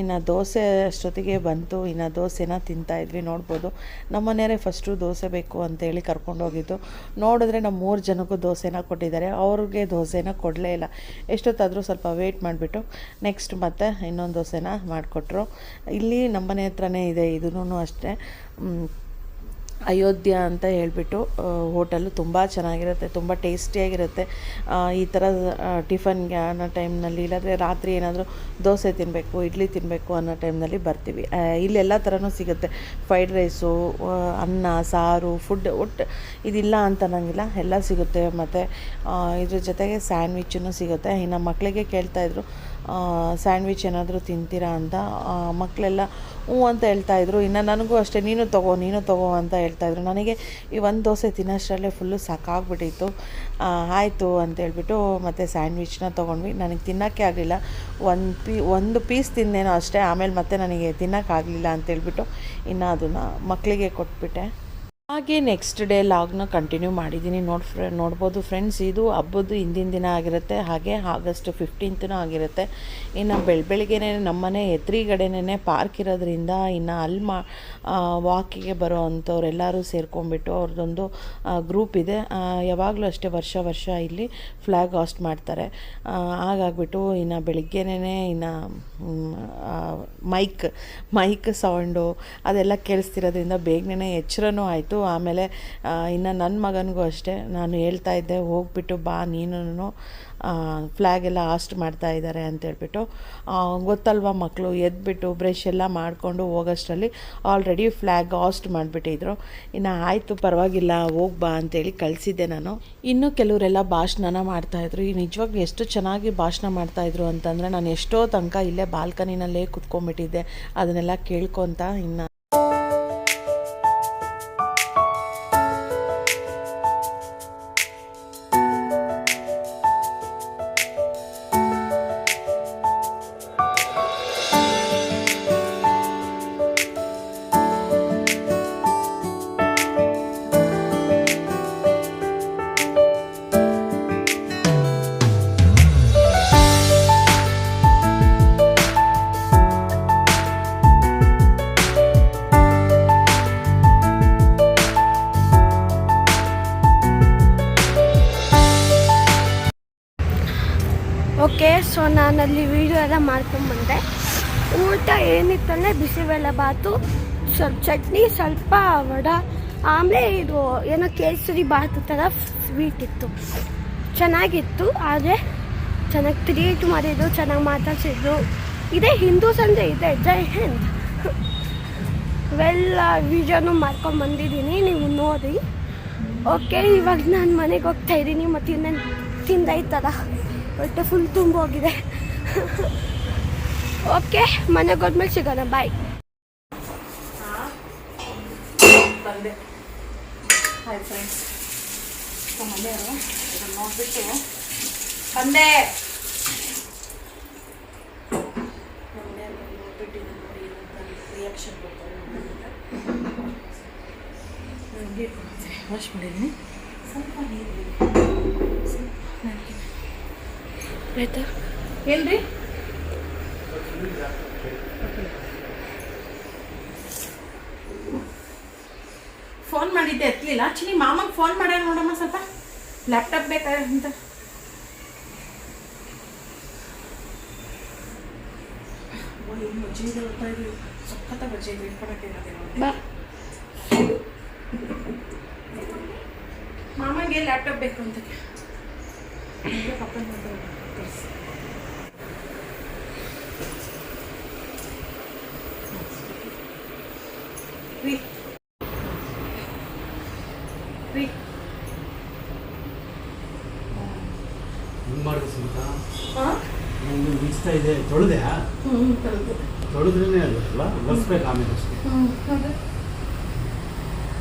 ಇನ್ನು ದೋಸೆ ಅಷ್ಟೊತ್ತಿಗೆ ಬಂತು, ಇನ್ನು ದೋಸೆನ ತಿಂತಾಯಿದ್ವಿ ನೋಡ್ಬೋದು. ನಮ್ಮ ಮನೆಯವರೇ ಫಸ್ಟು ದೋಸೆ ಬೇಕು ಅಂತೇಳಿ ಕರ್ಕೊಂಡೋಗಿದ್ದು ನೋಡಿದ್ರೆ ನಮ್ಮ ಮೂರು ಜನಕ್ಕೂ ದೋಸೆನ ಕೊಟ್ಟಿದ್ದಾರೆ. ಅವ್ರಿಗೆ ದೋಸೆನ ಕೊಡಲೇ ಇಲ್ಲ. ಎಷ್ಟೊತ್ತಾದರೂ ಸ್ವಲ್ಪ ವೇಟ್ ಮಾಡಿಬಿಟ್ಟು ನೆಕ್ಸ್ಟ್ ಮತ್ತೆ ಇನ್ನೊಂದು ದೋಸೆನ ಮಾಡಿಕೊಟ್ರು. ಇಲ್ಲಿ ನಮ್ಮ ಮನೆ ಹತ್ರನೇ ಇದೆ ಇದೂ ಅಷ್ಟೇ. ಅಯೋಧ್ಯ ಅಂತ ಹೇಳಿಬಿಟ್ಟು ಹೋಟೆಲು ತುಂಬ ಚೆನ್ನಾಗಿರುತ್ತೆ, ತುಂಬ ಟೇಸ್ಟಿಯಾಗಿರುತ್ತೆ. ಈ ಥರ ಟಿಫನ್ಗೆ ಅನ್ನೋ ಟೈಮ್ನಲ್ಲಿ ಇಲ್ಲಾಂದರೆ ರಾತ್ರಿ ಏನಾದರೂ ದೋಸೆ ತಿನ್ನಬೇಕು ಇಡ್ಲಿ ತಿನ್ನಬೇಕು ಅನ್ನೋ ಟೈಮ್ನಲ್ಲಿ ಬರ್ತೀವಿ. ಇಲ್ಲೆಲ್ಲ ಥರನೂ ಸಿಗುತ್ತೆ. ಫ್ರೈಡ್ ರೈಸು ಅನ್ನ, ಸಾರು ಫುಡ್ ಒಟ್ಟು ಇದಿಲ್ಲ ಅಂತ ಅನ್ನಂಗಿಲ್ಲ, ಎಲ್ಲ ಸಿಗುತ್ತೆ. ಮತ್ತು ಇದ್ರ ಜೊತೆಗೆ ಸ್ಯಾಂಡ್ವಿಚ್ಚೂ ಸಿಗುತ್ತೆ. ಇನ್ನು ಮಕ್ಕಳಿಗೆ ಕೇಳ್ತಾಯಿದ್ರು ಸ್ಯಾಂಡ್ವಿಚ್ ಏನಾದರೂ ತಿಂತೀರಾ ಅಂತ ಮಕ್ಕಳೆಲ್ಲ ಹ್ಞೂ ಅಂತ ಹೇಳ್ತಾಯಿದ್ರು ಇನ್ನು ನನಗೂ ಅಷ್ಟೇ, ನೀನು ತಗೋ ನೀನು ತಗೋ ಅಂತ ಹೇಳ್ತಾಯಿದ್ರು ನನಗೆ ಈ ಒಂದು ದೋಸೆ ತಿನ್ನೋಷ್ಟರಲ್ಲೇ ಫುಲ್ಲು ಸಾಕಾಗ್ಬಿಟ್ಟಿತ್ತು. ಆಯಿತು ಅಂತೇಳ್ಬಿಟ್ಟು ಮತ್ತು ಸ್ಯಾಂಡ್ವಿಚ್ನ ತೊಗೊಂಡ್ವಿ. ನನಗೆ ತಿನ್ನೋಕ್ಕೆ ಆಗಲಿಲ್ಲ. ಒಂದು ಪೀ, ಒಂದು ಪೀಸ್ ತಿಂದೇನೋ ಅಷ್ಟೇ. ಆಮೇಲೆ ಮತ್ತೆ ನನಗೆ ತಿನ್ನೋಕ್ಕಾಗಲಿಲ್ಲ ಅಂತೇಳ್ಬಿಟ್ಟು ಇನ್ನು ಅದನ್ನು ಮಕ್ಕಳಿಗೆ ಕೊಟ್ಬಿಟ್ಟೆ. ಹಾಗೆ ನೆಕ್ಸ್ಟ್ ಡೇ ಲಾಗ್ನ ಕಂಟಿನ್ಯೂ ಮಾಡಿದ್ದೀನಿ ನೋಡಿ ಫ್ರೆ ನೋಡ್ಬೋದು ಫ್ರೆಂಡ್ಸ್ ಇದು ಹಬ್ಬದ್ದು ಹಿಂದಿನ ದಿನ ಆಗಿರುತ್ತೆ. ಹಾಗೆ ಆಗಸ್ಟ್ ಫಿಫ್ಟೀನ್ತ್ನೂ ಆಗಿರುತ್ತೆ. ಇನ್ನು ಬೆಳ, ಬೆಳಿಗ್ಗೆನೇ ನಮ್ಮನೆ ಎದುರುಗಡೆನೇ ಪಾರ್ಕ್ ಇರೋದ್ರಿಂದ ಇನ್ನು ಅಲ್ಲಿ ಮಾ ವಾಕಿಗೆ ಬರೋ ಅಂಥವ್ರೆಲ್ಲರೂ ಸೇರ್ಕೊಂಡ್ಬಿಟ್ಟು ಅವ್ರದ್ದೊಂದು ಗ್ರೂಪ್ ಇದೆ. ಯಾವಾಗಲೂ ಅಷ್ಟೇ ವರ್ಷ ವರ್ಷ ಇಲ್ಲಿ ಫ್ಲ್ಯಾಗ್ ಹಾಸ್ಟ್ ಮಾಡ್ತಾರೆ. ಹಾಗಾಗ್ಬಿಟ್ಟು ಇನ್ನು ಬೆಳಗ್ಗೆನೇ ಇನ್ನು ಮೈಕ್ ಮೈಕ್ ಸೌಂಡು ಅದೆಲ್ಲ ಕೇಳಿಸ್ತಿರೋದ್ರಿಂದ ಬೇಗನೆ ಎಚ್ಚರನೂ ಆಯಿತು. ಆಮೇಲೆ ಇನ್ನು ನನ್ನ ಮಗನಿಗೂ ಅಷ್ಟೇ. ನಾನು ಹೇಳ್ತಾ ಇದ್ದೆ, ಹೋಗ್ಬಿಟ್ಟು ಬಾ ನೀನು ಫ್ಲ್ಯಾಗ್ ಎಲ್ಲ ಹಾಸ್ಟ್ ಮಾಡ್ತಾ ಇದ್ದಾರೆ ಅಂತೇಳ್ಬಿಟ್ಟು ಗೊತ್ತಲ್ವ ಮಕ್ಕಳು ಎದ್ಬಿಟ್ಟು ಬ್ರಷ್ ಎಲ್ಲ ಮಾಡಿಕೊಂಡು ಹೋಗೋಷ್ಟರಲ್ಲಿ ಆಲ್ರೆಡಿ ಫ್ಲ್ಯಾಗ್ ಹಾಸ್ಟ್ ಮಾಡಿಬಿಟ್ಟಿದ್ರು. ಇನ್ನು ಆಯಿತು, ಪರವಾಗಿಲ್ಲ ಹೋಗ್ಬಾ ಅಂತೇಳಿ ಕಳಿಸಿದ್ದೆ ನಾನು. ಇನ್ನು ಕೆಲವರೆಲ್ಲ ಭಾಷಣನ ಮಾಡ್ತಾಯಿದ್ರು ಈ ನಿಜವಾಗ್ಲೂ ಎಷ್ಟು ಚೆನ್ನಾಗಿ ಭಾಷಣ ಮಾಡ್ತಾಯಿದ್ರು ಅಂತಂದರೆ, ನಾನು ಎಷ್ಟೋ ತನಕ ಇಲ್ಲೇ ಬಾಲ್ಕನಿನಲ್ಲೇ ಕುತ್ಕೊಂಡ್ಬಿಟ್ಟಿದ್ದೆ. ಅದನ್ನೆಲ್ಲ ಕೇಳ್ಕೊತ ಇನ್ನು ಓಕೆ ಸೊ ನಾನಲ್ಲಿ ವೀಡಿಯೋ ಎಲ್ಲ ಮಾಡ್ಕೊಂಬಂದೆ ಊಟ ಏನಿತ್ತಂದರೆ ಬಿಸಿಬೇಳೆ ಬಾತು ಸ್ವಲ್ಪ ಚಟ್ನಿ, ಸ್ವಲ್ಪ ವಡ. ಆಮೇಲೆ ಇದು ಏನೋ ಕೇಸರಿ ಬಾತು ಥರ ಸ್ವೀಟ್ ಇತ್ತು. ಚೆನ್ನಾಗಿತ್ತು, ಆದರೆ ಚೆನ್ನಾಗಿ ಟ್ರೀಟ್ ಮಾಡಿದ್ರು, ಚೆನ್ನಾಗಿ ಮಾತಾಡ್ಸಿದ್ರು. ಇದೇ ಹಿಂದೂಸ್ ಅಂದರೆ ಇದೆ. ಜೈ ಹಿಂದ್. ವೆಲ್ಲ ವಿಡಿಯೋನು ಮಾಡ್ಕೊಂಡು ಬಂದಿದ್ದೀನಿ, ನೀವು ನೋಡಿ. ಓಕೆ, ಇವಾಗ ನಾನು ಮನೆಗೆ ಹೋಗ್ತಾ ಇದ್ದೀನಿ, ಮತ್ತು ಇನ್ನೇನು ತಿಂದೈತದ ಹೊಟ್ಟೆ ಫುಲ್ ತುಂಬೋಗಿದೆ ಓಕೆ ಮನೆಗೆ ಹೋದ್ಮೇಲೆ ಸಿಗೋಣ ಬಾಯ್ ಬಂದೆ. ಹಾಯ್ ಫ್ರೆಂಡ್ಸ್ ಮನೆಯವರು ಇದನ್ನು ವಾಶ್ ಮಾಡಿದ್ದೀನಿ. ಸ್ವಲ್ಪ ನೀರು ಆಯ್ತಾ? ಏನ್ರಿ ಫೋನ್ ಮಾಡಿದ್ದೆ ಎತ್ತಲಿಲ್ಲ ಚಿನಿ ಮಾಮಗೆ ಫೋನ್ ಮಾಡ್ಯಾರ ನೋಡಮ್ಮ ಸ್ವಲ್ಪ. ಲ್ಯಾಪ್ಟಾಪ್ ಬೇಕಾ ಅಂತ. ಮಾಮಗೆ ಲ್ಯಾಪ್ಟಾಪ್ ಬೇಕು ಅಂತ. ಹಂಗೆ ರೀ ರೀ ಮಿಕ್ಸ್ತಾ ಇದೆ. ತೊಳೆದೆ? ತೊಳೆದ್ರೇ ಅಲ್ಲ ಆಮೇಲೆ ಅಷ್ಟೇ.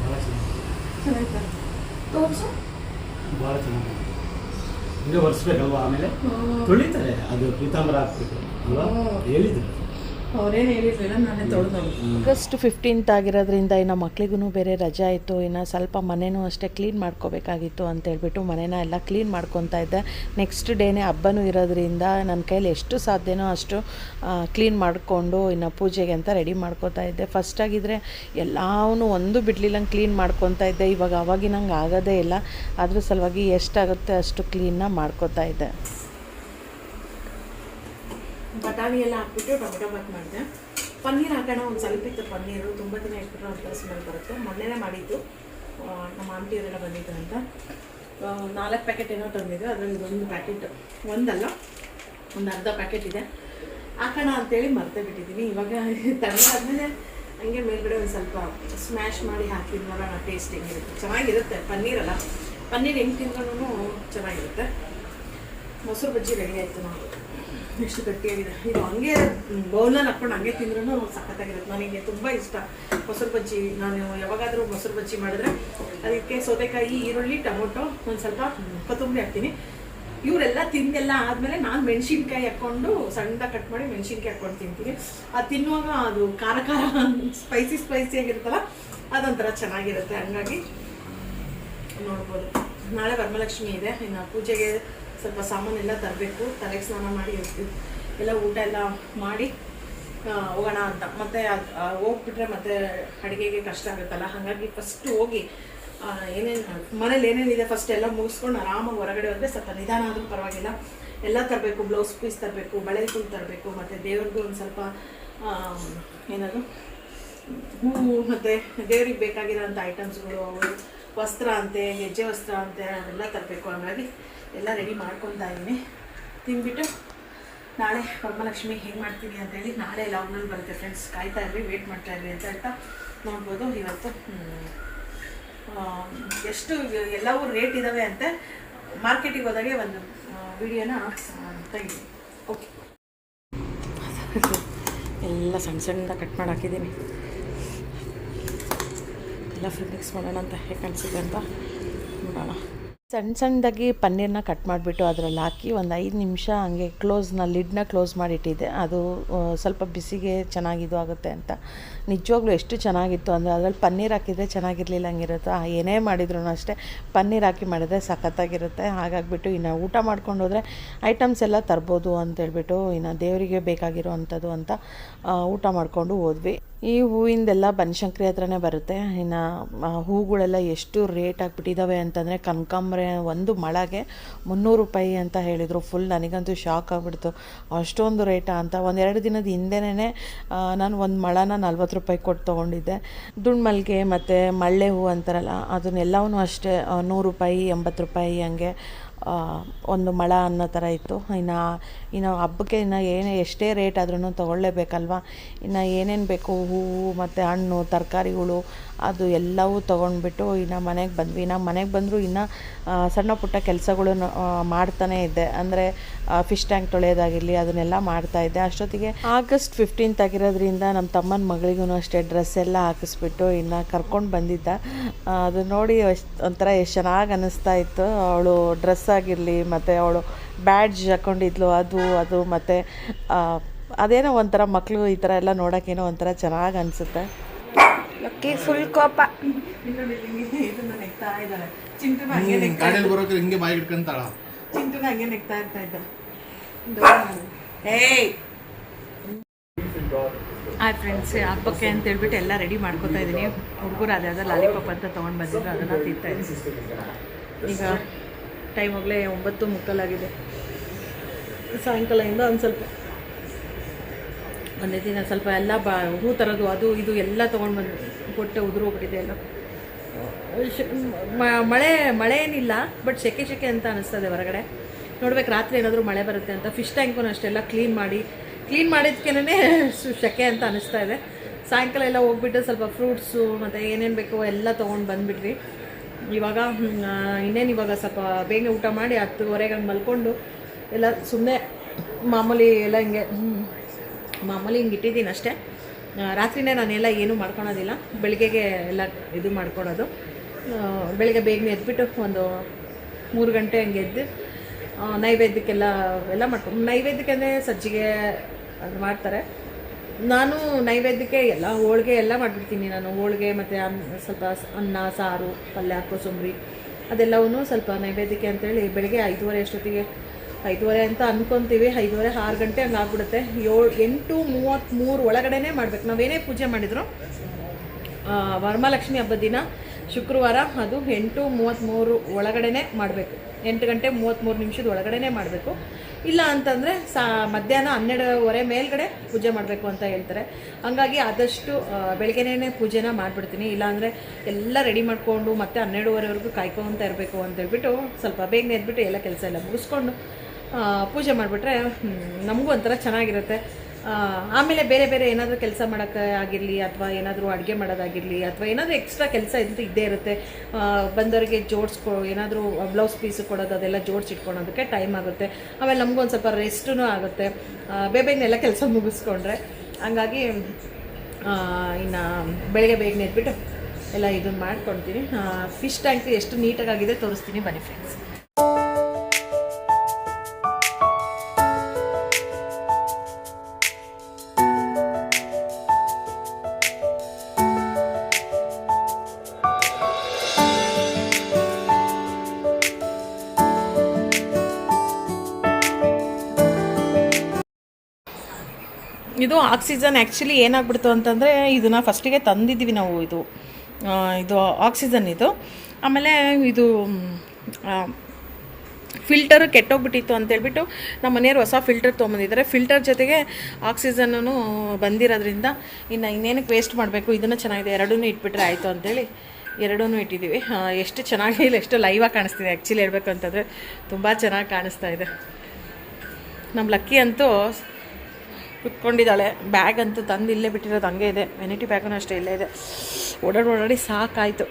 ಭಾಳ ಚೆನ್ನಾಗಿ ಭಾಳ ಚೆನ್ನಾಗಿ ಹಿಂಗೆ ಒರೆಸ್ಬೇಕಲ್ವಾ ಆಮೇಲೆ? ತೊಳಿತಾರೆ ಅದು ಪೀತಾಂಬರ ಹಾಕ್ಬೇಕು ಅಲ್ವಾ. ಹೇಳಿದ್ರು. ಆಗಸ್ಟ್ ಫಿಫ್ಟೀನ್ತ್ ಆಗಿರೋದ್ರಿಂದ ಇನ್ನು ಮಕ್ಳಿಗೂ ಬೇರೆ ರಜೆ ಆಯಿತು ಇನ್ನು ಸ್ವಲ್ಪ ಮನೆನೂ ಅಷ್ಟೇ ಕ್ಲೀನ್ ಮಾಡ್ಕೋಬೇಕಾಗಿತ್ತು ಅಂತ ಹೇಳ್ಬಿಟ್ಟು ಮನೇನ ಎಲ್ಲ ಕ್ಲೀನ್ ಮಾಡ್ಕೊತಾ ಇದ್ದೆ. ನೆಕ್ಸ್ಟ್ ಡೇನೇ ಹಬ್ಬನೂ ಇರೋದ್ರಿಂದ ನನ್ನ ಕೈಲಿ ಎಷ್ಟು ಸಾಧ್ಯನೋ ಅಷ್ಟು ಕ್ಲೀನ್ ಮಾಡಿಕೊಂಡು ಇನ್ನು ಪೂಜೆಗೆ ಅಂತ ರೆಡಿ ಮಾಡ್ಕೋತಾ ಇದ್ದೆ. ಫಸ್ಟ್ ಆಗಿದ್ದರೆ ಎಲ್ಲವೂ ಒಂದು ಬಿಡ್ಲಿಲ್ಲಂಗೆ ಕ್ಲೀನ್ ಮಾಡ್ಕೊತಾ ಇದ್ದೆ. ಇವಾಗ ಅವಾಗಿನಂಗೆ ಆಗೋದೇ ಇಲ್ಲ. ಅದ್ರ ಸಲುವಾಗಿ ಎಷ್ಟಾಗುತ್ತೆ ಅಷ್ಟು ಕ್ಲೀನ್ನ ಮಾಡ್ಕೋತಾ ಇದ್ದೆ. ಬಟಾಣಿ ಎಲ್ಲ ಹಾಕ್ಬಿಟ್ಟು ಟೊಮೆಟೊ ಬಾತ್ ಮಾಡಿದೆ. ಪನ್ನೀರ್ ಹಾಕೋಣ ಒಂದು ಸ್ವಲ್ಪ ಇತ್ತು ಪನ್ನೀರು, ತುಂಬ ದಿನ ಇಟ್ಬಿಟ್ರೆ ಒಂಥರ ಸ್ಮೆಲ್ ಬರುತ್ತೆ. ಮೊನ್ನೆನೇ ಮಾಡಿದ್ದು. ನಮ್ಮ ಆಂಟಿಯವರೆಲ್ಲ ಬಂದಿದ್ದು ಅಂತ. ನಾಲ್ಕು ಪ್ಯಾಕೆಟ್ ಏನೋ ತಂದಿದ್ದು ಅದರಲ್ಲಿ ಒಂದು ಪ್ಯಾಕೆಟ್ ಒಂದಲ್ಲ, ಒಂದು ಅರ್ಧ ಪ್ಯಾಕೆಟ್ ಇದೆ. ಹಾಕೋಣ ಅಂತೇಳಿ ಮರ್ತೇ ಬಿಟ್ಟಿದ್ದೀನಿ ಇವಾಗ ತಣ್ಣಗಾದ್ಮೇಲೆ ಹಂಗೆ ಮೇಲ್ಗಡೆ ಒಂದು ಸ್ವಲ್ಪ ಸ್ಮ್ಯಾಶ್ ಮಾಡಿ ಹಾಕಿ ನೋಡೋಣ ಟೇಸ್ಟ್ ಹೆಂಗಿರುತ್ತೆ. ಚೆನ್ನಾಗಿರುತ್ತೆ ಪನ್ನೀರಲ್ಲ. ಪನ್ನೀರ್ ಹೆಂಗೆ ತಿಂದ್ರೂ ಚೆನ್ನಾಗಿರುತ್ತೆ. ಮೊಸರು ಬಜ್ಜಿ ರೆಡಿ ಆಯಿತು ನಾವು ಎಷ್ಟು ಗಟ್ಟಿಯಾಗಿದೆ ಇದು ಹಂಗೆ ಬೌಲಲ್ಲಿ ಹಾಕ್ಕೊಂಡು ಹಂಗೆ ತಿಂದ್ರೂ ಸಖತ್ತಾಗಿರುತ್ತೆ. ನನಗೆ ತುಂಬ ಇಷ್ಟ. ಮೊಸರು ಬಜ್ಜಿ. ನಾನು ಯಾವಾಗಾದರೂ ಮೊಸರು ಬಜ್ಜಿ ಮಾಡಿದ್ರೆ ಅದಕ್ಕೆ ಸೌತೆಕಾಯಿ, ಈರುಳ್ಳಿ, ಟೊಮೊಟೊ ಒಂದು ಸ್ವಲ್ಪ ಕೊತ್ತಂಬರಿ ಹಾಕ್ತೀನಿ. ಇವರೆಲ್ಲ ತಿಂದೆಲ್ಲ ಆದಮೇಲೆ ನಾನು ಮೆಣಸಿನ್ಕಾಯಿ ಹಾಕ್ಕೊಂಡು ಸಣ್ಣದಾಗಿ ಕಟ್ ಮಾಡಿ ಮೆಣಸಿನ್ಕಾಯಿ ಹಾಕ್ಕೊಂಡು ತಿಂತೀನಿ. ಅದು ತಿನ್ನುವಾಗ ಅದು ಖಾರ ಖಾರ ಸ್ಪೈಸಿ ಸ್ಪೈಸಿ ಆಗಿರುತ್ತಲ್ಲ, ಅದೊಂಥರ ಚೆನ್ನಾಗಿರುತ್ತೆ. ಹಂಗಾಗಿ ನೋಡ್ಬೋದು. ನಾಳೆ ವರಮಲಕ್ಷ್ಮಿ ಇದೆ. ಇನ್ನು ಪೂಜೆಗೆ ಸ್ವಲ್ಪ ಸಾಮಾನೆಲ್ಲ ತರಬೇಕು, ತಲೆಗೆ ಸ್ನಾನ ಮಾಡಿ ಎಲ್ಲ ಊಟ ಎಲ್ಲ ಮಾಡಿ ಹೋಗೋಣ ಅಂತ. ಮತ್ತೆ ಹೋಗ್ಬಿಟ್ರೆ ಮತ್ತೆ ಅಡುಗೆಗೆ ಕಷ್ಟ ಆಗುತ್ತಲ್ಲ. ಹಾಗಾಗಿ ಫಸ್ಟ್ ಹೋಗಿ ಏನೇನು, ಮನೇಲಿ ಏನೇನಿದೆ ಫಸ್ಟ್ ಎಲ್ಲ ಮುಗಿಸ್ಕೊಂಡು ಆರಾಮಾಗಿ ಹೊರಗಡೆ ಹೋದರೆ ಸ್ವಲ್ಪ ನಿಧಾನ ಆದರೂ ಪರವಾಗಿಲ್ಲ. ಎಲ್ಲ ತರಬೇಕು ಬ್ಲೌಸ್ ಪೀಸ್ ತರಬೇಕು, ಬಳೆ ಕೂಲ್ ತರಬೇಕು, ಮತ್ತು ದೇವ್ರಿಗೂ ಒಂದು ಸ್ವಲ್ಪ ಏನದು ಹೂವು ಮತ್ತು ದೇವ್ರಿಗೆ ಬೇಕಾಗಿರೋಂಥ ಐಟಮ್ಸ್ಗಳು ಅವು, ವಸ್ತ್ರ ಅಂತೆ, ಹೆಜ್ಜೆ ವಸ್ತ್ರ ಅಂತೆ, ಅದೆಲ್ಲ ತರಬೇಕು. ಹಾಗಾಗಿ ಎಲ್ಲ ರೆಡಿ ಮಾಡ್ಕೊತಾ ಇದ್ದೀನಿ. ತಿಂದ್ಬಿಟ್ಟು ನಾಳೆ ಪದ್ಮಲಕ್ಷ್ಮಿ ಹೆಂಗೆ ಮಾಡ್ತೀನಿ ಅಂತೇಳಿ ನಾಳೆ ಲಾಗ್ನಲ್ಲಿ ಬರುತ್ತೆ ಫ್ರೆಂಡ್ಸ್ ಕಾಯ್ತಾ ಇರ್ರಿ ವೇಟ್ ಮಾಡ್ತಾ ಇರ್ರಿ ಅಂತ ಹೇಳ್ತಾ ನೋಡ್ಬೋದು ಇವತ್ತು ಎಷ್ಟು ಎಲ್ಲವೂ ರೇಟ್ ಇದ್ದಾವೆ ಅಂತ ಮಾರ್ಕೆಟಿಗೆ ಹೋದಾಗೆ ಒಂದು ವಿಡಿಯೋನ ತೆಗಿ ಓಕೆ ಎಲ್ಲ ಸಣ್ಣ ಸಣ್ಣದ ಕಟ್ ಮಾಡಿ ಹಾಕಿದ್ದೀನಿ. ಎಲ್ಲ ಫುಲ್ ಮಿಕ್ಸ್ ಮಾಡೋಣ ಅಂತ ಹೇಗೆ ಕಾಣಿಸುತ್ತೆ ಅಂತ ನೋಡೋಣ. ಸಣ್ಣ ಸಣ್ಣದಾಗಿ ಪನ್ನೀರನ್ನ ಕಟ್ ಮಾಡಿಬಿಟ್ಟು ಅದರಲ್ಲಿ ಹಾಕಿ ಒಂದು ಐದು ನಿಮಿಷ ಹಂಗೆ ಕ್ಲೋಸ್ನ ಲಿಡ್ನ ಕ್ಲೋಸ್ ಮಾಡಿಟ್ಟಿದ್ದೆ. ಅದು ಸ್ವಲ್ಪ ಬಿಸಿಗೆ ಚೆನ್ನಾಗಿದು ಆಗುತ್ತೆ ಅಂತ. ನಿಜವಾಗ್ಲೂ ಎಷ್ಟು ಚೆನ್ನಾಗಿತ್ತು ಅಂದರೆ ಅದರಲ್ಲಿ ಪನ್ನೀರ್ ಹಾಕಿದರೆ ಚೆನ್ನಾಗಿರಲಿಲ್ಲ ಹಂಗಿರುತ್ತೆ. ಏನೇ ಮಾಡಿದ್ರು ಅಷ್ಟೇ ಪನ್ನೀರ್ ಹಾಕಿ ಮಾಡಿದ್ರೆ ಸಖತ್ತಾಗಿರುತ್ತೆ. ಹಾಗಾಗಿಬಿಟ್ಟು ಇನ್ನು ಊಟ ಮಾಡ್ಕೊಂಡು ಹೋದರೆ ಐಟಮ್ಸ್ ಎಲ್ಲ ತರ್ಬೋದು ಅಂತೇಳ್ಬಿಟ್ಟು ಇನ್ನು ದೇವರಿಗೆ ಬೇಕಾಗಿರೋ ಅಂಥದ್ದು ಅಂತ ಊಟ ಮಾಡಿಕೊಂಡು ಹೋದ್ವಿ. ಈ ಹೂವಿಂದೆಲ್ಲ ಬನಶಂಕರಿ ಹತ್ರನೇ ಬರುತ್ತೆ. ಇನ್ನು ಹೂಗಳೆಲ್ಲ ಎಷ್ಟು ರೇಟ್ ಆಗಿಬಿಟ್ಟಿದ್ದಾವೆ ಅಂತಂದರೆ ಕನಕಾಂಬ್ರೆ ಒಂದು ಮಳಗೆ ಮುನ್ನೂರು ರೂಪಾಯಿ ಅಂತ ಹೇಳಿದರು. ಫುಲ್ ನನಗಂತೂ ಶಾಕ್ ಆಗಿಬಿಡ್ತು. ಅಷ್ಟೊಂದು ರೇಟಾ ಅಂತ. ಒಂದೆರಡು ದಿನದ ಹಿಂದೆನೇ ನಾನು ಒಂದು ಮಳನ ನಲ್ವತ್ತು ರೂಪಾಯಿ ಕೊಟ್ಟು ತೊಗೊಂಡಿದ್ದೆ. ದುಂಡು ಮಲ್ಲಿಗೆ ಮತ್ತು ಮಳ್ಳೆ ಹೂ ಅಂತಾರಲ್ಲ ಅದನ್ನೆಲ್ಲವೂ ಅಷ್ಟೇ ನೂರು ರೂಪಾಯಿ, ಎಂಬತ್ತು ರೂಪಾಯಿ ಹಂಗೆ ಒಂದು ಮಳ ಅನ್ನೋ ಥರ ಇತ್ತು. ಇನ್ನು ಇನ್ನು ಹಬ್ಬಕ್ಕೆ ಇನ್ನು ಏನೇ ಎಷ್ಟೇ ರೇಟ್ ಆದ್ರೂ ತೊಗೊಳ್ಳೇಬೇಕಲ್ವ? ಇನ್ನು ಏನೇನು ಬೇಕು? ಹೂವು ಮತ್ತು ಹಣ್ಣು, ತರಕಾರಿಗಳು, ಅದು ಎಲ್ಲವೂ ತೊಗೊಂಡ್ಬಿಟ್ಟು ಇನ್ನು ಮನೆಗೆ ಬಂದ್ವಿ. ನಾವು ಮನೆಗೆ ಬಂದರೂ ಇನ್ನು ಸಣ್ಣ ಪುಟ್ಟ ಕೆಲಸಗಳು ಮಾಡ್ತಾನೇ ಇದ್ದೆ. ಅಂದರೆ ಫಿಶ್ ಟ್ಯಾಂಕ್ ತೊಳೆಯೋದಾಗಿರಲಿ ಅದನ್ನೆಲ್ಲ ಮಾಡ್ತಾ ಇದ್ದೆ. ಅಷ್ಟೊತ್ತಿಗೆ ಆಗಸ್ಟ್ ಫಿಫ್ಟೀನ್ತ್ ಆಗಿರೋದ್ರಿಂದ ನಮ್ಮ ತಮ್ಮನ ಮಗಳಿಗೂ ಅಷ್ಟೇ ಡ್ರೆಸ್ ಎಲ್ಲ ಹಾಕಿಸ್ಬಿಟ್ಟು ಇನ್ನು ಕರ್ಕೊಂಡು ಬಂದಿದ್ದ. ಅದು ನೋಡಿ ಅಷ್ಟು ಒಂಥರ ಎಷ್ಟು ಚೆನ್ನಾಗಿ ಅನ್ನಿಸ್ತಾ ಇತ್ತು. ಅವಳು ಡ್ರೆಸ್ ಆಗಿರಲಿ ಮತ್ತು ಅವಳು ಬ್ಯಾಡ್ಜ್ ಹಾಕೊಂಡಿದ್ಲು ಅದು ಅದು ಮತ್ತು ಅದೇನೋ ಒಂಥರ ಮಕ್ಕಳು ಈ ಥರ ಎಲ್ಲ ನೋಡೋಕ್ಕೇನೋ ಒಂಥರ ಚೆನ್ನಾಗಿ ಅನಿಸುತ್ತೆ. ಲಕ್ಕಿ ಫುಲ್ ಕೋಪ. ಹಂಗೆ ಬಾಯಿ ಇಟ್ಕೊಂತಾಳ ಚಿಂಟುನ ಹಂಗೆ ಇರ್ತಾ ಇದ್ದ. ಹಾಯ್ ಫ್ರೆಂಡ್ಸ್ ಹಬ್ಬಕ್ಕೆ ಅಂತ ಹೇಳ್ಬಿಟ್ಟು ಎಲ್ಲ ರೆಡಿ ಮಾಡ್ಕೊತಾ ಇದ್ದೀನಿ. ಹುಡುಗರು ಅದೇ ಅದ ಲಾಲಿಪಾಪ್ ಅಂತ ತೊಗೊಂಡು ಬಂದಿದ್ರು ಅದನ್ನು ತಿಂತಾ ಇದ್ದೀನಿ. ಈಗ ಟೈಮ್ ಆಗಲೇ ಒಂಬತ್ತು ಮುಕ್ಕಲಾಗಿದೆ. ಸಾಯಂಕಾಲದಿಂದ ಒಂದು ಸ್ವಲ್ಪ ಒಂದೇ ದಿನ ಸ್ವಲ್ಪ ಎಲ್ಲ ಬಾ, ಹೂ ಥರದ್ದು ಅದು ಇದು ಎಲ್ಲ ತೊಗೊಂಡು ಬಂದು ಕೊಟ್ಟೆ ಉದುರು ಹೋಗ್ಬಿಟ್ಟಿದೆ ಎಲ್ಲ ಮಳೆ ಮಳೆ ಏನಿಲ್ಲ ಬಟ್ ಸೆಕೆ ಸೆಕೆ ಅಂತ ಅನಿಸ್ತದೆ ಹೊರಗಡೆ. ನೋಡ್ಬೇಕು, ರಾತ್ರಿ ಏನಾದರೂ ಮಳೆ ಬರುತ್ತೆ ಅಂತ. ಫಿಶ್ ಟ್ಯಾಂಕು ಅಷ್ಟೆಲ್ಲ ಕ್ಲೀನ್ ಮಾಡಿ ಕ್ಲೀನ್ ಮಾಡಿದ್ಕೇನೆ ಸೆಕೆ ಅಂತ ಅನಿಸ್ತಾ ಇದೆ. ಸಾಯಂಕಾಲ ಎಲ್ಲ ಹೋಗ್ಬಿಟ್ಟು ಸ್ವಲ್ಪ ಫ್ರೂಟ್ಸು ಮತ್ತು ಏನೇನು ಬೇಕೋ ಎಲ್ಲ ತೊಗೊಂಡು ಬಂದುಬಿಟ್ವಿ. ಇವಾಗ ಇನ್ನೇನು ಇವಾಗ ಸ್ವಲ್ಪ ಬೇಗ ಊಟ ಮಾಡಿ ಹತ್ತುವರೆಗೆ ಹಂಗೆ ಮಲ್ಕೊಂಡು ಎಲ್ಲ ಸುಮ್ಮನೆ ಮಾಮೂಲಿ ಎಲ್ಲ ಹಿಂಗೆ ಮಾಮೂಲಿ ಹಿಂಗೆ ಇಟ್ಟಿದ್ದೀನಿ ಅಷ್ಟೇ. ರಾತ್ರಿನೇ ನಾನೆಲ್ಲ ಏನೂ ಮಾಡ್ಕೊಳೋದಿಲ್ಲ. ಬೆಳಗ್ಗೆಗೆ ಎಲ್ಲ ಇದು ಮಾಡ್ಕೊಳೋದು. ಬೆಳಗ್ಗೆ ಬೇಗನೆ ಎದ್ಬಿಟ್ಟು ಒಂದು ಮೂರು ಗಂಟೆ ಹಂಗೆ ಎದ್ದು ನೈವೇದ್ಯಕ್ಕೆಲ್ಲ ಎಲ್ಲ ಮಾಡ್ಕೊಂಡು ನೈವೇದ್ಯಕ್ಕೆ ಅಂದರೆ ಸಜ್ಜಿಗೆ ಅದು ಮಾಡ್ತಾರೆ. ನಾನು ನೈವೇದ್ಯಕ್ಕೆ ಎಲ್ಲ ಹೋಳಿಗೆ ಎಲ್ಲ ಮಾಡಿಬಿಡ್ತೀನಿ ನಾನು. ಹೋಳಿಗೆ ಮತ್ತು ಸ್ವಲ್ಪ ಅನ್ನ, ಸಾರು, ಪಲ್ಯ, ಕೋಸಂಬರಿ ಅದೆಲ್ಲವೂ ಸ್ವಲ್ಪ ನೈವೇದ್ಯಕ್ಕೆ ಅಂತೇಳಿ ಬೆಳಗ್ಗೆ ಐದುವರೆ ಅಷ್ಟೊತ್ತಿಗೆ ಐದುವರೆ ಅಂತ ಅನ್ಕೊಂತೀವಿ, ಐದುವರೆ ಆರು ಗಂಟೆ ಹಂಗೆ ಆಗ್ಬಿಡುತ್ತೆ. ಏಳು, ಎಂಟು ಮೂವತ್ತ್ಮೂರು ಒಳಗಡೆನೇ ಮಾಡ್ಬೇಕು. ನಾವೇನೇ ಪೂಜೆ ಮಾಡಿದ್ರು ವರಮಹಾಲಕ್ಷ್ಮಿ ಹಬ್ಬದ ದಿನ, ಶುಕ್ರವಾರ ಅದು ಎಂಟು ಮೂವತ್ತ್ಮೂರು ಒಳಗಡೆನೇ ಮಾಡಬೇಕು. ಎಂಟು ಗಂಟೆ ಮೂವತ್ತ್ಮೂರು ನಿಮಿಷದ ಒಳಗಡೆನೇ ಮಾಡಬೇಕು. ಇಲ್ಲ ಅಂತಂದರೆ ಸಾ, ಮಧ್ಯಾಹ್ನ ಹನ್ನೆರಡುವರೆ ಮೇಲ್ಗಡೆ ಪೂಜೆ ಮಾಡಬೇಕು ಅಂತ ಹೇಳ್ತಾರೆ. ಹಂಗಾಗಿ ಆದಷ್ಟು ಬೆಳಗ್ಗೆನೇ ಪೂಜೆನ ಮಾಡಿಬಿಡ್ತೀನಿ. ಇಲ್ಲಾಂದರೆ ಎಲ್ಲ ರೆಡಿ ಮಾಡಿಕೊಂಡು ಮತ್ತೆ ಹನ್ನೆರಡುವರೆವರೆಗೂ ಕಾಯ್ಕೊತ ಇರಬೇಕು ಅಂತ ಹೇಳ್ಬಿಟ್ಟು ಸ್ವಲ್ಪ ಬೇಗನೆ ಎದ್ಬಿಟ್ಟು ಎಲ್ಲ ಕೆಲಸ ಎಲ್ಲ ಮುಗಿಸ್ಕೊಂಡು ಪೂಜೆ ಮಾಡಿಬಿಟ್ರೆ ನಮಗೂ ಒಂಥರ ಚೆನ್ನಾಗಿರುತ್ತೆ. ಆಮೇಲೆ ಬೇರೆ ಬೇರೆ ಏನಾದರೂ ಕೆಲಸ ಮಾಡೋಕ್ಕೆ ಆಗಿರಲಿ, ಅಥವಾ ಏನಾದರೂ ಅಡುಗೆ ಮಾಡೋದಾಗಿರಲಿ, ಅಥವಾ ಏನಾದರೂ ಎಕ್ಸ್ಟ್ರಾ ಕೆಲಸ ಇದ್ದು ಇದ್ದೇ ಇರುತ್ತೆ. ಬಂದವರಿಗೆ ಜೋಡಿಸ್ಕೊ ಏನಾದರೂ ಬ್ಲೌಸ್ ಪೀಸ್ ಕೊಡೋದು, ಅದೆಲ್ಲ ಜೋಡಿಸಿಟ್ಕೊಳೋದಕ್ಕೆ ಟೈಮ್ ಆಗುತ್ತೆ. ಆಮೇಲೆ ನಮಗೂ ಒಂದು ಸ್ವಲ್ಪ ರೆಸ್ಟೂ ಆಗುತ್ತೆ. ಬೇಬೇಗನೆಲ್ಲ ಬೇಗ ಕೆಲಸ ಮುಗಿಸ್ಕೊಂಡ್ರೆ, ಹಂಗಾಗಿ ಇನ್ನು ಬೆಳಗ್ಗೆ ಬೇಗನೆ ಎದ್ಬಿಟ್ಟು ಎಲ್ಲ ಇದನ್ನು ಮಾಡ್ಕೊಳ್ತೀನಿ ಫಿಶ್ ಟ್ಯಾಂಕ್ ಎಷ್ಟು ನೀಟಾಗಿದೆ ತೋರಿಸ್ತೀನಿ, ಬನ್ನಿ ಫ್ರೆಂಡ್ಸ್ ಇದು ಆಕ್ಸಿಜನ್ ಆ್ಯಕ್ಚುಲಿ ಏನಾಗ್ಬಿಡ್ತು ಅಂತಂದರೆ ಇದನ್ನು ಫಸ್ಟಿಗೆ ತಂದಿದ್ವಿ ನಾವು ಇದು ಇದು ಆಕ್ಸಿಜನ್ ಇದು. ಆಮೇಲೆ ಇದು ಫಿಲ್ಟರು ಕೆಟ್ಟೋಗ್ಬಿಟ್ಟಿತ್ತು ಅಂತೇಳ್ಬಿಟ್ಟು ನಮ್ಮ ಮನೆಯವ್ರು ಹೊಸ ಫಿಲ್ಟರ್ ತೊಗೊಂಬಂದಿದ್ದಾರೆ. ಫಿಲ್ಟರ್ ಜೊತೆಗೆ ಆಕ್ಸಿಜನ್ನು ಬಂದಿರೋದ್ರಿಂದ ಇನ್ನು ಇನ್ನೇನಕ್ಕೆ ವೇಸ್ಟ್ ಮಾಡಬೇಕು, ಇದನ್ನು ಚೆನ್ನಾಗಿದೆ ಎರಡೂ ಇಟ್ಬಿಟ್ರೆ ಆಯಿತು ಅಂತೇಳಿ ಎರಡೂ ಇಟ್ಟಿದ್ದೀವಿ. ಎಷ್ಟು ಚೆನ್ನಾಗಿಲ್ಲ ಎಷ್ಟು ಲೈವಾಗಿ ಕಾಣಿಸ್ತಿದೆ ಆ್ಯಕ್ಚುಲಿ ಹೇಳ್ಬೇಕು ಅಂತಂದರೆ ತುಂಬ ಚೆನ್ನಾಗಿ ಕಾಣಿಸ್ತಾ ಇದೆ. ನಮ್ಮ ಲಕ್ಕಿ ಅಂತೂ ಕುತ್ಕೊಂಡಿದ್ದಾಳೆ. ಬ್ಯಾಗ್ ಅಂತೂ ತಂದು ಇಲ್ಲೇ ಬಿಟ್ಟಿರೋದು ಹಂಗೆ ಇದೆ. ವೆನಿಟಿ ಬ್ಯಾಗನ್ನು ಅಷ್ಟೇ ಇಲ್ಲೇ ಇದೆ. ಓಡಾಡಿ ಓಡಾಡಿ ಸಾಕಾಯಿತು.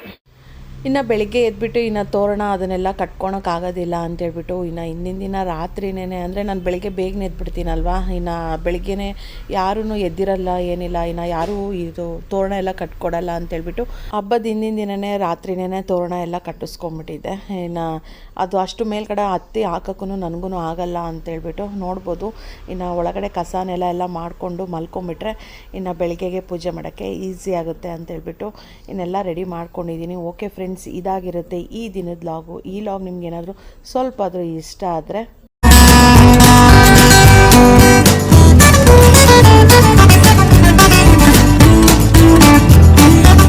ಇನ್ನು ಬೆಳಿಗ್ಗೆ ಎದ್ಬಿಟ್ಟು ಇನ್ನು ತೋರಣ ಅದನ್ನೆಲ್ಲ ಕಟ್ಕೊಳಕ್ಕಾಗೋದಿಲ್ಲ ಅಂತೇಳ್ಬಿಟ್ಟು ಇನ್ನು ಹಿಂದಿನ ದಿನ ರಾತ್ರಿನೇ ಅಂದರೆ ನಾನು ಬೆಳಿಗ್ಗೆ ಬೇಗನೆ ಎದ್ಬಿಡ್ತೀನಲ್ವಾ? ಇನ್ನು ಬೆಳಿಗ್ಗೆನೇ ಯಾರೂ ಎದ್ದಿರಲ್ಲ, ಏನಿಲ್ಲ. ಇನ್ನು ಯಾರೂ ಇದು ತೋರಣ ಎಲ್ಲ ಕಟ್ಕೊಡಲ್ಲ ಅಂತೇಳ್ಬಿಟ್ಟು ಹಬ್ಬದ ಹಿಂದಿನ ದಿನನೇ ರಾತ್ರಿನೇ ತೋರಣ ಎಲ್ಲ ಕಟ್ಟಿಸ್ಕೊಂಬಿಟ್ಟಿದ್ದೆ ಇನ್ನು ಅದು ಅಷ್ಟು ಮೇಲ್ಗಡೆ ಹತ್ತಿ ಹಾಕೋಕ್ಕೂ ನನಗೂ ಆಗಲ್ಲ ಅಂತೇಳ್ಬಿಟ್ಟು ನೋಡ್ಬೋದು. ಇನ್ನು ಒಳಗಡೆ ಕಸನೆಲ್ಲ ನೆಲ ಎಲ್ಲ ಮಾಡಿಕೊಂಡು ಮಲ್ಕೊಂಬಿಟ್ರೆ ಇನ್ನು ಬೆಳಗ್ಗೆಗೆ ಪೂಜೆ ಮಾಡೋಕ್ಕೆ ಈಸಿ ಆಗುತ್ತೆ ಅಂತೇಳ್ಬಿಟ್ಟು ಇನ್ನೆಲ್ಲ ರೆಡಿ ಮಾಡ್ಕೊಂಡಿದ್ದೀನಿ. ಓಕೆ ಫ್ರೆಂಡ್ಸ್, ಇದಾಗಿರುತ್ತೆ ಈ ದಿನದ ಲಾಗು. ಈ ಲಾಗ್ ನಿಮ್ಗೆ ಏನಾದರೂ ಸ್ವಲ್ಪ ಆದರೂ ಇಷ್ಟ ಆದರೆ